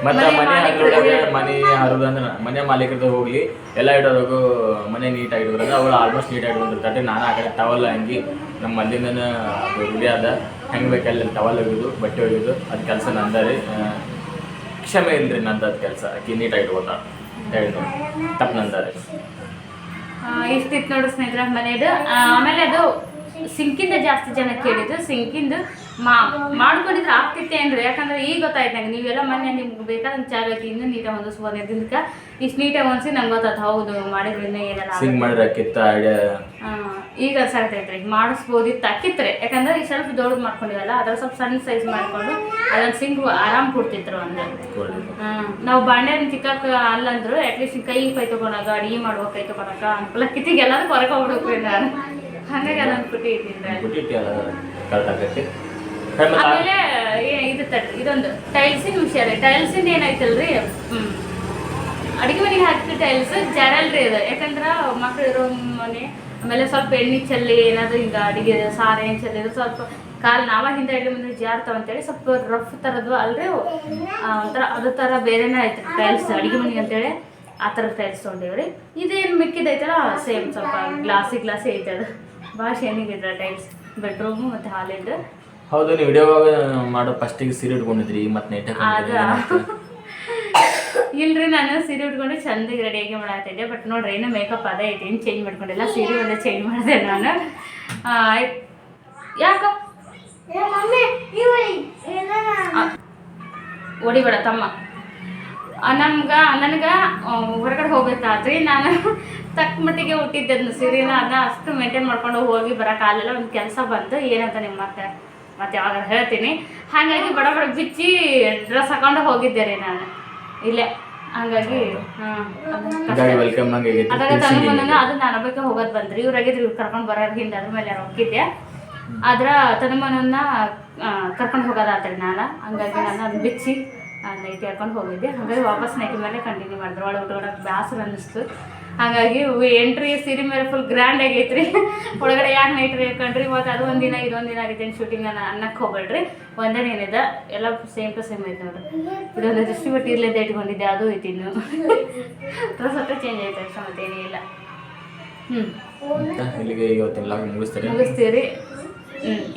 ಮತ್ತೆ ಮನೆ ಹರಿದೊಳಗೆ ಮನೆ ಹರಿದು ಅಂದ್ರೆ ಮನೆ ಮಾಲೀಕರದ ಹೋಗ್ಲಿ ಎಲ್ಲ ಇಡೋರ್ಗು ಮನೆ ನೀಟಾಗಿ ಇಡೋದ್ರಿಂದ ಅವಳು ಆಲ್ಮೋಸ್ಟ್ ನೀಟಾಗಿ ಇಟ್ಕೊಂಡಿರ್ತಾರೆ ನಾನು ಆ ಕಡೆ ಟವಲ್ ಹಂಗಿ ನಮ್ಮ ಮಲ್ಲಿಂದ ರೂಢಿ ಅದ ಹೆಂಗೆ ಬೇಕಲ್ಲಿ ಟವಲ್ ಒಗೆದು ಬಟ್ಟೆ ಒಗೆದು ಅದು ಕೆಲಸ ನಂದರಿ ಕ್ಷಮೆ ಇಲ್ರಿ ನಂದು ಅದು ಕೆಲಸ ಅಕ್ಕಿ ನೀಟಾಗಿ ಇಟ್ಕೋತ ಹೇಳಿ ತಪ್ಪು ನಂದಾರಿ ಇಷ್ಟಿತ್ತು ನೋಡು ಸ್ನೇಹಿತರ ಮನೆಯದು ಆಮೇಲೆ ಅದು ಸಿಂಕಿಂದ ಜಾಸ್ತಿ ಜನ ಕೇಳಿದ್ದು. ಸಿಂಕಿಂದು ಮಾ ಮಾಡ್ಕೊಂಡಿದ್ರೆ ಆಗ್ತಿತ್ತೆ ಅಂದ್ರೆ ಯಾಕಂದ್ರೆ ಈಗ ಗೊತ್ತಾಯ್ತು ನಂಗೆ ನೀವೆಲ್ಲ ಮೊನ್ನೆ ನಿಮ್ಗೆ ಜಾಗ ಐತಿ ಇನ್ನೂ ನೀಟಾಗಿ ಹೊಂದಿಸ್ಬೋದು ಇದಕ್ಕೆ ಇಷ್ಟು ನೀಟಾಗಿ ಹೊಂದಿಸಿ ನಂಗೆ ಗೊತ್ತಾಯ್ತು ಹೌದು ಮಾಡಿದ್ರೆ ಇನ್ನೂ ಏನೆಲ್ಲ ಸಿಂಗ್ ಮಾಡಿದ್ರೆ ಅಕ್ಕಿತ್ತ ಐಡಿಯಾ ಈಗ ಸರ್ತೈತ್ರಿ ಮಾಡಿಸ್ಬೋದಿತ್ತು ಅಕ್ಕಿತ್ರೆ ಯಾಕಂದ್ರೆ ಈ ಸ್ವಲ್ಪ ದೊಡ್ಡದು ಮಾಡ್ಕೊಂಡಿವಲ್ಲ ಅದ್ರ ಸ್ವಲ್ಪ ಸಣ್ಣ ಸೈಜ್ ಮಾಡ್ಕೊಂಡು ಅದನ್ನ ಸಿಂಗ್ ಆರಾಮ್ ಕೊಡ್ತಿದ್ರು ಅಂದ್ರೆ. ನಾವು ಬಾಂಡ್ಯಾನ ಚಿಕ್ಕಕ್ಕ ಅಲ್ಲಂದ್ರು ಅಟ್ಲೀಸ್ಟ್ ಕೈ ಕೈ ತಗೊಳಕ ಅಡಿಗೆ ಮಾಡುವ ಕೈ ತಗೊಳಕ ಅನುಕೂಲ ಕಿತ್ತಿಗೆ ಎಲ್ಲಾದ್ರೂ ಹೊರಗೆ ನಾನು. ಹಂಗಾಗಿ ಅದನ್ನ ಪುಟ್ಟಿ ಇಟ್ಟಿದ್ರೆ ಆಮೇಲೆ ಇದು ಇದೊಂದು ಟೈಲ್ಸಿನ ವಿಷಯ ರೀ ಟೈಲ್ಸಿಂದ ಏನಾಯ್ತಲ್ರಿ? ಅಡಿಗೆ ಮನೆಗೆ ಹಾಕಿದ ಟೈಲ್ಸ್ ಜರಲ್ರಿ ಅದು. ಯಾಕಂದ್ರ ಮಕ್ಳು ಇರೋ ಮನೆ, ಆಮೇಲೆ ಸ್ವಲ್ಪ ಎಣ್ಣೆ ಚೆಲ್ಲಿ ಏನಾದ್ರು ಹಿಂಗ ಅಡಿಗೆ ಸಾರ ಏನು ಚೆಲ್ಲಿದ್ರು ಸ್ವಲ್ಪ ಕಾಲ್ ನಾವ ಹಿಂದೆ ಅಡಿಗೆ ಮುಂದೆ ಜಾರ್ತಾವ ಅಂತೇಳಿ ಸ್ವಲ್ಪ ರಫ್ ತರದ್ವ ಅಲ್ರಿ ಒಂಥರ ಅದ ಥರ ಬೇರೆನೇ ಆಯ್ತು ಟೈಲ್ಸ್ ಅಡಿಗೆ ಮನೆ ಅಂತೇಳಿ ಆ ಥರ ಟೈಲ್ಸ್ ತೊಗೊಂಡೇವ್ರಿ. ಇದೇನು ಮಿಕ್ಕಿದೈತಲ್ಲ ಸೇಮ್ ಸ್ವಲ್ಪ ಗ್ಲಾಸಿ ಗ್ಲಾಸಿ ಐತೆ ಅದು. ಭಾಳ ಶೇನಿಗಿದ್ರ ಟೈಲ್ಸ್ ಬೆಡ್ರೂಮು ಮತ್ತು ಹಾಲಿದ್ದು ಹೌದು ನೀವು ವಿಡಿಯೋ ಮಾಡೋ ಫಸ್ಟಿಗೆ ಸೀರೆ ಉಟ್ಕೊಂಡಿದ್ರಿ ಮತ್ತೆ ನೈಟ್ ಅದ ಇಲ್ರಿ ನಾನು ಸೀರೆ ಉಟ್ಕೊಂಡು ಚಂದಾಗಿ ರೆಡಿಯಾಗಿ ಮಾಡತ್ತಿದ್ದೆ ಬಟ್ ನೋಡ್ರಿ ಏನು ಮೇಕಪ್ ಅದೇ ಐತಿ ಏನು ಚೇಂಜ್ ಮಾಡ್ಕೊಂಡಿಲ್ಲ ಸೀರೆ ಒಂದೇ ಚೇಂಜ್ ಮಾಡಿದೆ ನಾನು. ಯಾಕ? ಹೊಡಿಬೇಡ ತಮ್ಮ. ನಮ್ಗೆ ನನಗೆ ಹೊರಗಡೆ ಹೋಗ್ಬೇಕಾದ್ರಿ ನಾನು ತಕ್ಕ ಮಟ್ಟಿಗೆ ಹುಟ್ಟಿದ್ದೆ ಸೀರೆನ ಅದ ಅಷ್ಟು ಮೇಂಟೈನ್ ಮಾಡ್ಕೊಂಡು ಹೋಗಿ ಬರೋಕ್ಕಾಗಲಿಲ್ಲ ಒಂದು ಕೆಲಸ ಬಂತು ಏನಂತ ನಿಮ್ಮ ಮತ್ತೆ ಮತ್ತೆ ಯಾವಾಗ ಹೇಳ್ತೀನಿ. ಹಾಗಾಗಿ ಬಡ ಬಡ ಬಿಚ್ಚಿ ಡ್ರೆಸ್ ಹಾಕೊಂಡು ಹೋಗಿದ್ದೆ ರೀ ನಾನು. ಇಲ್ಲೇ. ಹಂಗಾಗಿ ಅದಾಗ ತನಮನ ಅದು ನಾನು ಬೇಕಾ ಹೋಗೋದು ಬಂದ್ರಿ. ಇವ್ರಾಗಿದ್ರು ಇವ್ರು ಕರ್ಕೊಂಡು ಬರೋರ್ ಹಿಂದೆ ಅದ್ರ ಮೇಲೆ ಹೋಗಿದ್ದೆ. ಅದ್ರ ತನಮನನ್ನ ಕರ್ಕೊಂಡು ಹೋಗೋದಾತ್ರಿ ನಾನು. ಹಂಗಾಗಿ ನಾನು ಅದನ್ನ ಬಿಚ್ಚಿ ನೈಟಿ ಹೇಳ್ಕೊಂಡು ಹೋಗಿದ್ದೆ. ಹಂಗಾಗಿ ವಾಪಸ್ ನೈಟಿ ಮೇಲೆ ಕಂಟಿನ್ಯೂ ಮಾಡಿದ್ರು. ಒಳಗೆ ಉಟ್ಕೊಳಕ್ಕೆ ಬೇಸರ ಅನ್ನಿಸ್ತು. ಹಾಗಾಗಿ ಎಂಟ್ರಿ ಸೀರೆ ಮೇಲೆ ಫುಲ್ ಗ್ರ್ಯಾಂಡ್ ಆಗೈತ್ರಿ. ಒಳಗಡೆ ಯಾಕೆ ನೈಟ್ರಿ ಕಂಡ್ರಿ ಮತ್ತು ಅದು ಒಂದಿನ ಇದೊಂದು ದಿನ ಆಗೈತೆ ಶೂಟಿಂಗ್ ನಾನು ಅನ್ನಕ್ಕೆ ಹೋಗ್ಬೇಡ್ರಿ. ಒಂದೇ ಇದೆ ಎಲ್ಲ ಸೇಮ್ ಟು ಸೇಮ್ ಐತೆ ನೋಡ್ರಿ. ಇದೊಂದು ದೃಷ್ಟಿ ಬಟ್ಟೆ ಇರ್ಲಿದ್ದೆ ಇಟ್ಕೊಂಡಿದ್ದೆ ಅದು ಐತಿ ಇನ್ನು. ಡ್ರೆಸ್ ಹತ್ರ ಚೇಂಜ್ ಆಯ್ತು ಅಷ್ಟೇ ಮತ್ತೆ ಏನಿಲ್ಲ ಹ್ಞೂ ಮುಗಿಸ್ತಾರೆ?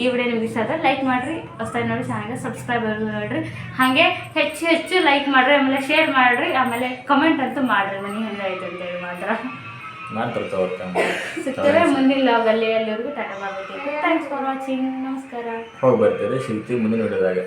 ಈ ವಿಡಿಯೋ ನಿಮ್ಗೆ ಇಷ್ಟ ಆದ್ರೆ ಲೈಕ್ ಮಾಡಿರಿ. ಹೊಸ್ದಾಗಿ ನೋಡಿ ಚಾನಲ್ಗೆ ಸಬ್ಸ್ಕ್ರೈಬ್ ನೋಡ್ರಿ. ಹಾಗೆ ಹೆಚ್ಚು ಹೆಚ್ಚು ಲೈಕ್ ಮಾಡಿರಿ ಆಮೇಲೆ ಶೇರ್ ಮಾಡಿರಿ ಆಮೇಲೆ ಕಮೆಂಟ್ ಅಂತೂ ಮಾಡಿರಿ ಮನೆ ಹೆಂಗಾಯ್ತು ಅಂತೇಳಿ. ಮಾಡ್ತಾರೆ? ತಗೋರ್ಕ ಸಿಗ್ತೇವೆ ಮುಂದಿನ ಲಾಗಲ್ಲಿ ಅಲ್ಲಿವರೆಗೂ ಟಾಟಾ ಮಾಡಬೇಕು ಥ್ಯಾಂಕ್ಸ್ ಫಾರ್ ವಾಚಿಂಗ್ ನಮಸ್ಕಾರ. ಹೋಗಿ ಬರ್ತೀರಿ ಸಿಗ್ತೀವಿ ಮುಂದಿನ ವಿಡಿಯೋದಾಗ